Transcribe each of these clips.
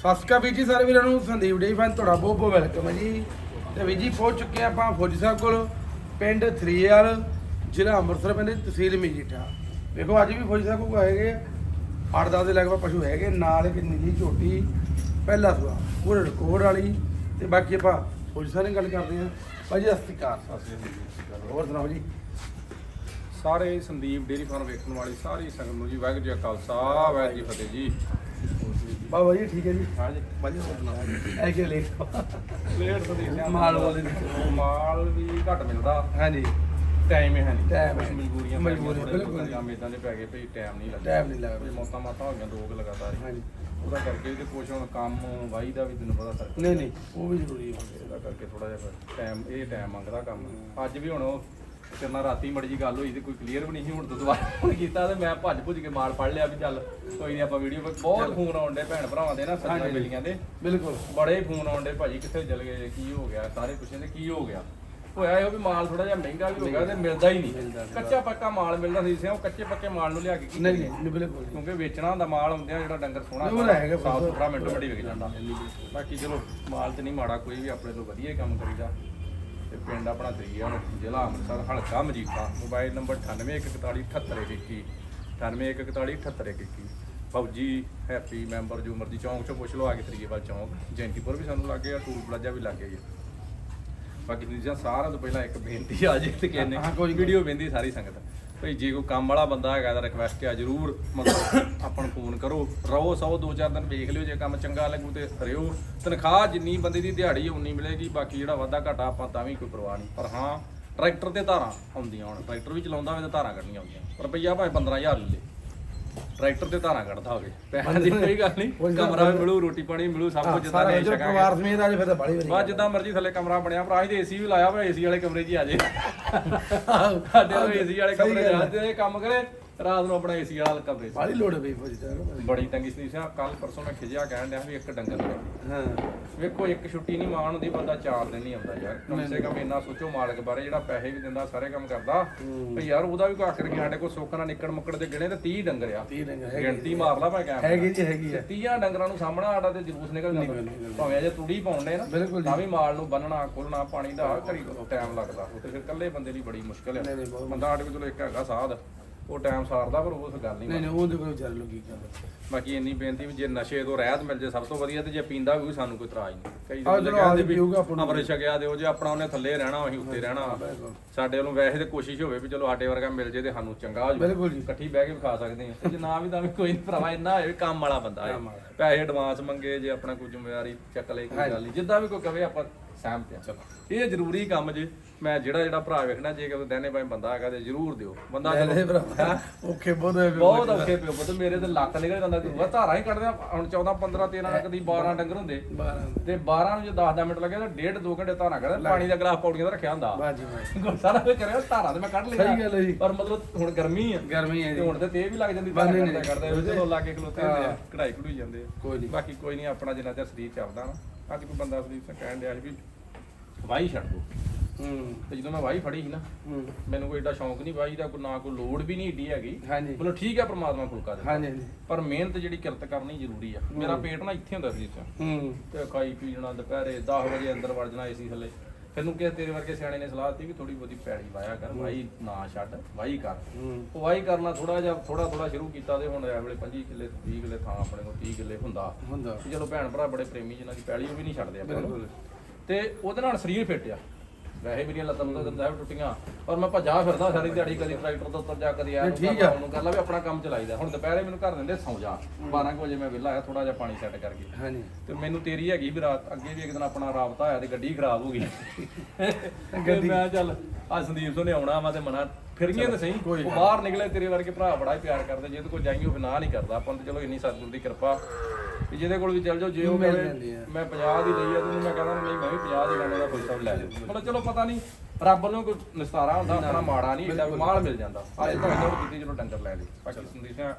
ਸਤਿ ਸ਼੍ਰੀ ਅਕਾਲ ਜੀ ਸਾਰੇ ਵੀਰਾਂ ਨੂੰ ਸੰਦੀਪ ਡੇ ਫੈਨ ਤੁਹਾਡਾ ਬਹੁਤ ਬਹੁਤ ਵੈਲਕਮ ਹੈ ਜੀ। ਤੇ ਵੀਰ ਜੀ ਪਹੁੰਚ ਚੁੱਕੇ ਆਪਾਂ ਫੌਜੀ ਸਾਹਿਬ ਕੋਲ ਪਿੰਡ ਥਰੀਆਲ ਜ਼ਿਲ੍ਹਾ ਅੰਮ੍ਰਿਤਸਰ ਪਿੰਡ ਤਹਿਸੀਲ ਮਜੀਠਾ। ਵੇਖੋ ਅੱਜ ਵੀ ਫੌਜੀ ਸਾਹਿਬ ਕੋਲ ਹੈਗੇ 8-10 ਦੇ ਲਗਭਗ ਪਸ਼ੂ ਹੈਗੇ ਨਾਲ ਇੱਕ ਨੀਲੀ ਝੋਟੀ ਪਹਿਲਾ ਸੁਆ ਪੂਰੇ ਰਿਕਾਰਡ ਵਾਲੀ। ਤੇ ਬਾਕੀ ਆਪਾਂ ਫੌਜੀ ਸਾਹਿਬ ਨਾਲ ਗੱਲ ਕਰਦੇ ਹਾਂ। ਭਾਜੀ ਸਤਿ ਸ਼੍ਰੀ ਅਕਾਲ। ਹੋਰ ਸੁਣਾਓ ਜੀ? ਸਾਰੇ ਸੰਦੀਪ ਡੇਰੀ ਫਾਰਮ ਵੇਖਣ ਵਾਲੀ ਸਾਰੀ ਸੰਗਤ ਨੂੰ ਜੀ ਵਾਹਿਗੁਰੂ ਜੀ ਕਾ ਖਾਲਸਾ ਵਾਹਿਗੁਰੂ ਜੀ ਫਤਿਹ ਜੀ। ਬਾਬਾ ਜੀ ਠੀਕ ਹੈ ਜੀ। ਹਾਂਜੀ ਭਾਜੀ ਹੋਰ ਸੁਣਾਓ। ਐ ਕਿ ਲੇਟ ਪਲੇਟ ਤੋਂ ਦੇਖਿਆ ਮਾਲ ਵਾਲੇ ਦੀ। ਮਾਲ ਵੀ ਘੱਟ ਮਿਲਦਾ। ਹਾਂਜੀ। ਟਾਈਮ ਹੈ ਨਹੀਂ। Time ਹੈ। ਮਜਬੂਰੀਆਂ ਮਜਬੂਰੀਆਂ, ਬਿਲਕੁਲ। ਕੰਮ ਇਦਾਂ ਦੇ ਪੈ ਗਏ ਭਈ ਟਾਈਮ ਨਹੀਂ ਲੱਗਦਾ। ਟਾਈਮ ਨਹੀਂ ਲੱਗਦਾ। ਮੌਤਾਂ ਮਾਤਾਂ ਹੋ ਗਈਆਂ ਕੁ ਲਗਾਤਾਰ ਹੀ। ਹਾਂਜੀ। ਉਹਦਾ ਕਰਕੇ ਤੇ ਕੁਛ ਹੁਣ ਕੰਮ ਵਾਈ ਦਾ ਵੀ ਤੈਨੂੰ ਪਤਾ ਸਰ ਨਹੀਂ ਨਹੀਂ ਉਹ ਵੀ ਜ਼ਰੂਰੀ ਹੈ। ਇਹਦਾ ਕਰਕੇ ਥੋੜਾ ਜਿਹਾ ਟਾਈਮ ਇਹ ਟਾਈਮ ਮੰਗਦਾ ਕੰਮ। ਅੱਜ ਵੀ ਹੁਣ ਉਹ ਤੇਰੇ ਨਾਲ ਰਾਤੀ ਮੜੀ ਜੀ ਗੱਲ ਹੋਈ ਤੇ ਕੋਈ ਕਲੀਅਰ ਵੀ ਨਹੀਂ ਸੀ ਹੁਣ ਤੋਂ ਦੁਬਾਰਾ ਫੋਨ ਕੀਤਾ ਤੇ ਮੈਂ ਭੱਜ ਭੁੱਜ ਕੇ ਮਾਲ ਫੜ ਲਿਆ ਵੀ ਚੱਲ ਕੋਈ ਨਹੀਂ ਆਪਾਂ ਵੀਡੀਓ ਬਹੁਤ ਫੋਨ ਆਉਂਦੇ ਭੈਣ ਭਰਾਵਾਂ ਦੇ ਨਾ ਸੱਜਣਾ। ਬੇਲੀਆਂ ਦੇ ਬਿਲਕੁਲ ਬੜੇ ਫੋਨ ਆਉਂਦੇ ਭਾਜੀ ਕਿੱਥੇ ਚਲ ਗਏ ਕੀ ਹੋ ਗਿਆ ਸਾਰੇ ਪੁੱਛਦੇ ਕੀ ਹੋ ਗਿਆ ਹੋਇਆ ਇਹ ਵੀ ਮਾਲ ਥੋੜਾ ਜਿਹਾ ਮਹਿੰਗਾ ਵੀ ਹੋ ਗਿਆ ਤੇ ਮਿਲਦਾ ਹੀ ਨਹੀਂ। ਕੱਚਾ ਪੱਕਾ ਮਾਲ ਮਿਲਦਾ ਸੀ ਸਿਓ ਕੱਚੇ ਪੱਕੇ ਮਾਲ ਨੂੰ ਲਿਆ ਕੇ ਕੀ ਨਹੀਂ? ਨਹੀਂ ਬਿਲਕੁਲ। ਕਿਉਂਕਿ ਵੇਚਣਾ ਹੁੰਦਾ ਮਾਲ ਹੁੰਦਿਆ ਜਿਹੜਾ ਡੰਗਰ ਸੋਹਣਾ ਉਹ ਹੈਗਾ ਸਾਫ਼। ਸੁਥਰਾ ਮਿੰਟੋ ਮਿੰਟੀ ਵਿਕ ਜਾਂਦਾ ਬਾਕੀ ਚਲੋ ਮਾਲ ਤੇ ਨਹੀਂ ਮਾੜਾ ਕੋਈ ਵੀ ਆਪਣੇ ਤੋਂ ਵਧੀਆ ਕੰਮ ਕਰੀਦਾ ਤੇ ਪਿੰਡ ਆਪਣਾ ਤਰੀਆ ਜ਼ਿਲ੍ਹਾ ਅੰਮ੍ਰਿਤਸਰ ਹਲਕਾ ਮਜੀਠਾ। ਮੋਬਾਈਲ ਨੰਬਰ 9814478121 9814478121 ਫੌਜੀ ਹੈਪੀ ਮੈਂਬਰ ਜੋ ਮਰਜ਼ੀ ਚੌਂਕ ਚੋਂ ਪੁੱਛ ਲਓ ਆ ਕੇ ਤਰੀਏਵਾਲ ਚੌਂਕ ਜੈਂਤੀਪੁਰ ਵੀ ਸਾਨੂੰ ਲੱਗੇ ਆ ਟੂਲ ਪਲਾਜ਼ਾ ਵੀ ਲੱਗੇ ਆ। ਬਾਕੀ ਤੁਸੀਂ ਸਾਰਿਆਂ ਤੋਂ ਪਹਿਲਾਂ ਇੱਕ ਬੇਨਤੀ ਆ ਜੇ ਤੇ ਕਹਿੰਦੇ ਹਾਂ, ਕੋਈ ਨੀ। ਵੀਡੀਓ ਬੇਨਤੀ ਸਾਰੀ ਸੰਗਤ। ਭਈ ਜੇ ਕੋਈ ਕੰਮ ਵਾਲਾ ਬੰਦਾ ਹੈਗਾ ਤਾਂ ਰਿਕਵੈਸਟ ਆ, ਜਰੂਰ ਮਤਲਬ ਆਪਾਂ ਨੂੰ ਫੋਨ ਕਰੋ। ਰਹੋ ਸੌ ਦੋ ਚਾਰ ਦਿਨ ਵੇਖ ਲਿਓ, ਜੇ ਕੰਮ ਚੰਗਾ ਲੱਗੂ ਤੇ ਰਿਓ। ਤਨਖਾਹ ਜਿੰਨੀ ਬੰਦੇ ਦੀ ਦਿਹਾੜੀ ਉਨੀ ਮਿਲੇਗੀ, ਬਾਕੀ ਜਿਹੜਾ ਵਾਧਾ ਘਾਟਾ ਆਪਾਂ ਤਾਂ ਵੀ ਕੋਈ ਪਰਵਾਹ ਨਹੀਂ। ਪਰ ਹਾਂ, ਟਰੈਕਟਰ ਤੇ ਧਾਰਾਂ ਆਉਂਦੀਆਂ ਹੁਣ। ਟਰੈਕਟਰ ਵੀ ਚਲਾਉਂਦਾ ਹੋਵੇ ਤਾਂ ਧਾਰਾਂ ਕੱਢਣੀਆਂ ਆਉਂਦੀਆਂ। ਰੁਪਈਆ ਭਾਵੇਂ 15000 ਲੈ ਲੇ। ਟਰੈਕਟਰ ਤੇ ਧਾਰਾਂ ਕੱਢਦਾ ਹੋਵੇ। ਪੈਸੇ ਦੀ ਕੋਈ ਗੱਲ ਨਹੀਂ। ਕਮਰਾ ਵੀ। ਮਿਲੂ ਰੋਟੀ ਪਾਣੀ ਮਿਲੂ ਸਭ ਕੁਝ ਜਿੱਦਾਂ ਦੇ ਛਕਾਂਗੇ। ਪਰਿਵਾਰ ਸਮੇਤ ਅੱਜ ਫਿਰ ਤਾਂ ਬੜੀ ਬਾ ਜਿੱਦਾਂ ਮਰਜ਼ੀ ਥੱਲੇ ਕਮਰਾ ਬਣਿਆ ਭਰਾ ਅਸੀਂ ਤੇ ਏਸੀ ਵੀ ਲਾਇਆ ਹੋਇਆ ਏਸੀ ਵਾਲੇ ਕਮਰੇ 'ਚ ਹੀ ਆ ਜੇ। ਸਾਡੇ ਏਸੀ ਵਾਲੇ ਕਮਰੇ 'ਚ ਆ ਜੇ ਕੰਮ ਕਰੇ ਰਾਤ ਨੂੰ ਆਪਣਾ ਏਸੀ ਵਾਲਾ ਕਮਰੇ 'ਚ ਬੜੀ ਲੋੜ ਹੈ ਬਈ ਫੌਜੀ ਸਾਹਿਬ। ਬੜੀ ਤੰਗੀ ਸੀ। ਸਿਆ ਕੱਲ ਪਰਸੋਂ ਮੈਂ ਖਿਜਿਆ ਕਹਿਣ ਡਿਆ ਵੀ ਇੱਕ ਡੰਗਰ ਲੈ ਹਾਂ। ਵੇਖੋ ਇੱਕ ਛੁੱਟੀ ਨਹੀਂ ਮਾਣ ਹੁੰਦੀ ਬੰਦਾ ਚਾਰ ਦਿਨ ਨਹੀਂ ਆਉਂਦਾ ਯਾਰ। ਕਮ ਸੇ ਕਮ ਇੰਨਾ ਸੋਚੋ ਮਾਲਕ ਬਾਰੇ ਜਿਹੜਾ ਪੈਸੇ ਵੀ ਦਿੰਦਾ ਸਾਰੇ ਕੰਮ ਕਰਦਾ। ਵੀ ਯਾਰ ਉਹਦਾ ਵੀ ਕੋਈ ਆਖਰ ਗਿਆ ਸਾਡੇ ਕੋਲ ਨਾਲ ਨਿਕੜ ਮੁੱਕੜ ਦੇ ਗਿਣੇ ਤੇ 30 ਡੰਗਰ ਆ। ਤੀਹ ਡੰਗਰ ਹੈਗੇ ਗਿਣਤੀ ਮਾਰ ਲਾ ਮੈਂ ਕਹਿ ਹੈਗੀ ਜੀ ਹੈਗੀ ਹੈ 30 ਡੰਗਰਾਂ ਨੂੰ ਸਾਹਮਣਾ ਆਡਾ ਤੇ ਜਲੂਸ ਨਿਕਲ ਜਾਂਦਾ। ਭਾਵੇਂ ਅਜੇ ਤੂੜੀ ਪਾਉਂਦੇ ਨਾ। ਤਾਂ ਵੀ ਮਾਲ ਨੂੰ ਬੰਨਣਾ ਖੋਲਣਾ ਪਾਣੀ ਦਾ ਘਰੀ ਟਾਈਮ ਲੱਗਦਾ। ਉਹ ਤੇ ਫਿਰ ਇਕੱਲੇ ਬੰਦੇ ਲਈ ਬੜੀ ਮੁਸ਼ਕਲ ਹੈ ਬੰਦਾ ਸਾਡੇ ਕੋਲ ਚਲੋ ਇੱਕ ਹੈਗਾ ਸਾਧ। ਉਹ ਟਾਈਮ ਸਾਰਦਾ ਪਰ ਉਸ ਗੱਲ ਨਹੀਂ ਨਹੀਂ ਨਹੀਂ ਉਹਦੇ ਕੋਲ ਵਿਚਾਰੇ ਲੋਕੀ ਬਾਕੀ ਇੰਨੀ ਬੇਨਤੀ ਵੀ ਜੇ ਨਸ਼ੇ ਤੋਂ ਰਹਿਤ ਮਿਲ ਜੇ ਸਭ ਤੋਂ ਵਧੀਆ ਤੇ ਜੇ ਪੀਂਦਾ ਵੀ ਸਾਨੂੰ ਕੋਈ ਇਤਰਾਜ਼ ਨਹੀਂ। ਕਈ ਆਹ ਬੰਦੇ ਚਲੋ ਕਹਿੰਦੇ ਆਦਿ ਵੀ ਪੀਊਗਾ ਆਪਾਂ ਨੂੰ। ਅਮਰ ਛਕਿਆ ਦਿਓ ਜੇ ਆਪਣਾ ਉਹਨੇ ਥੱਲੇ ਰਹਿਣਾ ਅਸੀਂ ਉੱਤੇ ਰਹਿਣਾ। ਸਾਡੇ ਵੱਲੋਂ ਵੈਸੇ ਤੇ ਕੋਸ਼ਿਸ਼ ਹੋਵੇ ਵੀ ਚਲੋ ਸਾਡੇ ਵਰਗਾ ਮਿਲ ਜੇ ਤੇ ਸਾਨੂੰ ਚੰਗਾ ਹੋ ਜਾਵੇ। ਬਿਲਕੁਲ ਜੀ। ਇਕੱਠੀ ਬਹਿ ਕੇ ਵੀ ਖਾ ਸਕਦੇ ਹਾਂ। ਤੇ ਜੇ ਨਾ ਵੀ ਤਾਂ ਵੀ ਕੋਈ ਨਹੀਂ ਭਰਾਵਾ ਇੰਨਾ ਹੋਵੇ ਵੀ ਕੰਮ ਵਾਲਾ ਬੰਦਾ ਹੈ। ਪੈਸੇ ਐਡਵਾਂਸ ਮੰਗੇ ਜੇ ਆਪਣਾ ਕੋਈ ਜ਼ਿੰਮੇਵਾਰੀ ਚੱਕ ਲੈ ਕੋਈ ਗੱਲ ਨਹੀਂ। ਜਿੱਦਾਂ ਵੀ ਕੋਈ ਕਵੇ ਆਪਾਂ ਸਹਿਮਤ ਹਾਂ। ਚਲੋ। ਇਹ ਜ਼ਰੂਰੀ ਕੰਮ ਜੇ। ਮੈਂ ਜਿਹੜਾ ਜਿਹੜਾ ਭਰਾ ਵੇਖਣਾ ਜੇ ਕੋਈ ਦੇਨੇ ਭਾਈ ਬੰਦਾ ਹੈਗਾ ਤੇ ਜ਼ਰੂਰ ਦਿਓ। ਬੰਦਾ ਲੈ ਲੈ ਚਲੋ ਭਰਾ ਓਕੇ ਬਹੁਤ ਹੋਏ ਬਹੁਤ ਔਖੇ ਪਿਓ ਪੁੱਤ ਮੇਰੇ ਤੇ ਲੱਕ ਨਿਕਲ ਜਾਂਦਾ ਤੂੰ ਧਾਰਾਂ ਹੀ ਕੱਢਦੇ ਹੁਣ 14 15 13 ਕਦੀ 12 ਡੰਗਰ ਹੁੰਦੇ। 12 ਤੇ 12 ਨੂੰ ਜੇ 10 10 ਮਿੰਟ ਲੱਗੇ ਤਾਂ ਡੇਢ 2 ਘੰਟੇ ਧਾਰਾਂ ਕੱਢਦੇ ਪਾਣੀ ਦਾ ਗਲਾਸ ਪੌੜੀਆਂ ਦਾ ਰੱਖਿਆ ਹੁੰਦਾ। ਬਾਜੀ ਬਾਜੀ। ਸਾਰਾ ਕੁਝ ਕਰਿਆ ਧਾਰਾਂ ਤੇ ਮੈਂ ਕੱਢ ਲਿਆ ਸਹੀ ਗੱਲ ਹੈ ਜੀ। ਪਰ ਮਤਲਬ ਹੁਣ ਗਰਮੀ ਆ। ਗਰਮੀ ਹੈ ਜੀ। ਹੁਣ ਤੇ ਤੇ ਵੀ ਲੱਗ ਜਾਂਦੀ ਧਾਰਾਂ ਕੱਢਦੇ। ਕੱਢਦੇ। ਚਲੋ ਲਾਗੇ ਖਲੋਤੇ ਹੁੰਦੇ ਆ ਕਢਾਈ ਕਢੂਈ ਜਾਂਦੇ ਕੋਈ ਨਹੀਂ। ਬਾਕੀ ਕੋਈ ਨਹੀਂ ਆਪਣਾ ਜਿੰਨਾ ਚਿਰ ਸਰੀਰ ਚੱਲਦਾ ਨਾ। ਅੱਜ ਕੋਈ ਬੰਦਾ ਸਰੀਰ ਕਹਿਣ ਡਿਆ ਸੀ ਵੀ ਵਾਹੀ ਛੱਡ ਦੋ। ਹੂੰ। ਤੇ ਜਦੋਂ ਮੈਂ ਵਾਹੀ ਫੜੀ ਸੀ ਨਾ ਹੂੰ। ਮੈਨੂੰ ਕੋਈ ਏਡਾ ਸ਼ੌਂਕ ਨਹੀਂ ਵਾਹੀ ਦਾ ਕੋਈ ਨਾ ਕੋਈ ਲੋੜ ਵੀ ਨਹੀਂ ਏਡੀ ਹੈਗੀ। ਹਾਂਜੀ। ਮਤਲਬ ਠੀਕ ਹੈ ਪ੍ਰਮਾਤਮਾ ਫੁਲਕਾ ਦੇ ਹਾਂਜੀ ਹਾਂਜੀ। ਪਰ ਮਿਹਨਤ ਜਿਹੜੀ ਕਿਰਤ ਕਰਨੀ ਜ਼ਰੂਰੀ ਆ। ਮੇਰਾ ਪੇਟ ਨਾ ਇੱਥੇ ਹੁੰਦਾ ਸੀ ਹੂੰ। ਤੇ ਖਾਈ ਪੀ ਜਾਣਾ ਦੁਪਹਿਰੇ 10 ਵਜੇ ਅੰਦਰ ਵੜ ਜਾਣਾ ਏਸੀ ਥੱਲੇ। ਫਿਰ ਨੂੰ ਕਿਹਾ ਤੇਰੇ ਵਰਗੇ ਸਿਆਣੇ ਨੇ ਸਲਾਹ ਦਿੱਤੀ ਵੀ ਥੋੜੀ ਬਹੁਤੀ ਪੈੜੀ ਵਾਇਆ ਕਰ ਵਾਈ ਨਾ ਛੱਡ ਵਾਈ ਕਰ। ਉਹ ਵਾਈ ਕਰਨਾ ਥੋੜਾ ਜਿਹਾ ਥੋੜਾ ਥੋੜਾ ਸ਼ੁਰੂ ਕੀਤਾ ਤੇ ਹੁਣ ਇਹ ਵੇਲੇ 25 ਕਿੱਲੇ 30 ਕਿੱਲੇ ਥਾਂ ਆਪਣੇ ਕੋਲ 30 ਕਿੱਲੇ ਹੁੰਦਾ। ਹੁੰਦਾ। ਚਲੋ ਭੈਣ ਭਰਾ ਬੜੇ ਪ੍ਰੇਮੀ ਜਿਨ੍ਹਾਂ ਦੀ ਪੈਲੀ ਉਹ ਵੀ ਨਹੀਂ ਛੱਡਦੇ ਆਪਾਂ ਤੇ ਉਹਦੇ ਨਾਲ ਸਰੀਰ ਫਿੱਟ ਆ। ਵੈਸੇ ਮੇਰੀਆਂ ਲੱਤਾਂ ਨੂੰ ਤਾਂ ਵੀ ਟੁੱਟੀਆਂ। ਪਰ ਮੈਂ ਭੱਜਾ ਫਿਰਦਾ ਸਾਰੀ ਦਿਹਾੜੀ ਕਦੀ ਟਰੈਕਟਰ ਤੋਂ ਉੱਤਰ ਜਾ ਕਦੀ ਆ ਠੀਕ ਆ। ਉਹਨੂੰ ਕਰ ਲਾ ਵੀ ਆਪਣਾ ਕੰਮ ਚਲਾਈਦਾ। ਹੁਣ ਦੁਪਹਿਰੇ ਮੈਨੂੰ ਘਰ ਦਿੰਦੇ ਸੌਂ ਜਾ। 12 ਕੁ ਵਜੇ ਮੈਂ ਵਿਹਲਾ ਆਇਆ ਥੋੜਾ ਜਿਹਾ ਪਾਣੀ ਸੈੱਟ ਕਰਕੇ। ਹਾਂਜੀ। ਤੇ ਮੈਨੂੰ ਤੇਰੀ ਹੈਗੀ ਵੀ ਰਾਤ ਅੱਗੇ ਵੀ ਇੱਕ ਦਿਨ ਆਪਣਾ ਰਾਬਤਾ ਹੋਇਆ ਤੇ ਗੱਡੀ ਖਰਾਬ ਹੋ ਗਈ। ਗੱਡੀ। ਮੈਂ ਚੱਲ ਆ ਸੰਦੀਪ ਤੋਂ ਨੇ ਆਉਣਾ ਵਾ ਤੇ ਮਨਾ ਫਿਰ ਗਏ ਤਾਂ ਸਹੀ। ਕੋਈ ਉਹ ਬਾਹਰ ਨਿਕਲੇ ਤੇਰੇ ਵਰਗੇ ਭਰਾ ਬੜਾ ਹੀ ਪਿਆਰ ਕਰਦੇ। ਜੇ ਤੇ ਕੋਈ ਜਾਈਓ ਫਿਰ ਨਾ ਨਹੀਂ ਕਰਦਾ। ਆਪਾਂ ਤੇ ਚਲੋ ਇੰਨੀ ਸਤਿਗੁਰ ਦੀ ਕਿਰਪਾ। ਵੀ ਜਿਹਦੇ ਕੋਲ ਵੀ ਚੱਲ ਜਾਓ ਜੇ ਉਹ ਮਿਲ ਜਾਂਦੀ। ਮੈਂ 50 ਦੀ ਲਈ ਆ ਤੈਨੂੰ ਮੈਂ ਕਹਿੰਦਾ ਨਹੀਂ ਮੈਂ ਵੀ 50 ਦੀ ਲੈਣੇ ਦਾ ਸਭ ਲੈ ਜਾਓ। ਮਤਲਬ ਚਲੋ ਪਤਾ ਨਹੀਂ ਰੱਬ ਨੂੰ ਕੋਈ ਨਿਸਤਾਰਾ ਹੁੰਦਾ ਆਪਣਾ ਮਾੜਾ ਨਹੀਂ ਏਡਾ ਮਾਲ ਮਿਲ ਜਾਂਦਾ। ਅੱਜ ਤਾਂ ਇਹਨਾਂ ਕੀਤੀ ਚਲੋ ਡੰਗਰ ਲੈ ਲਈ ਬਾਕੀ ਸੰਦੀਪ ਸਿੰਘ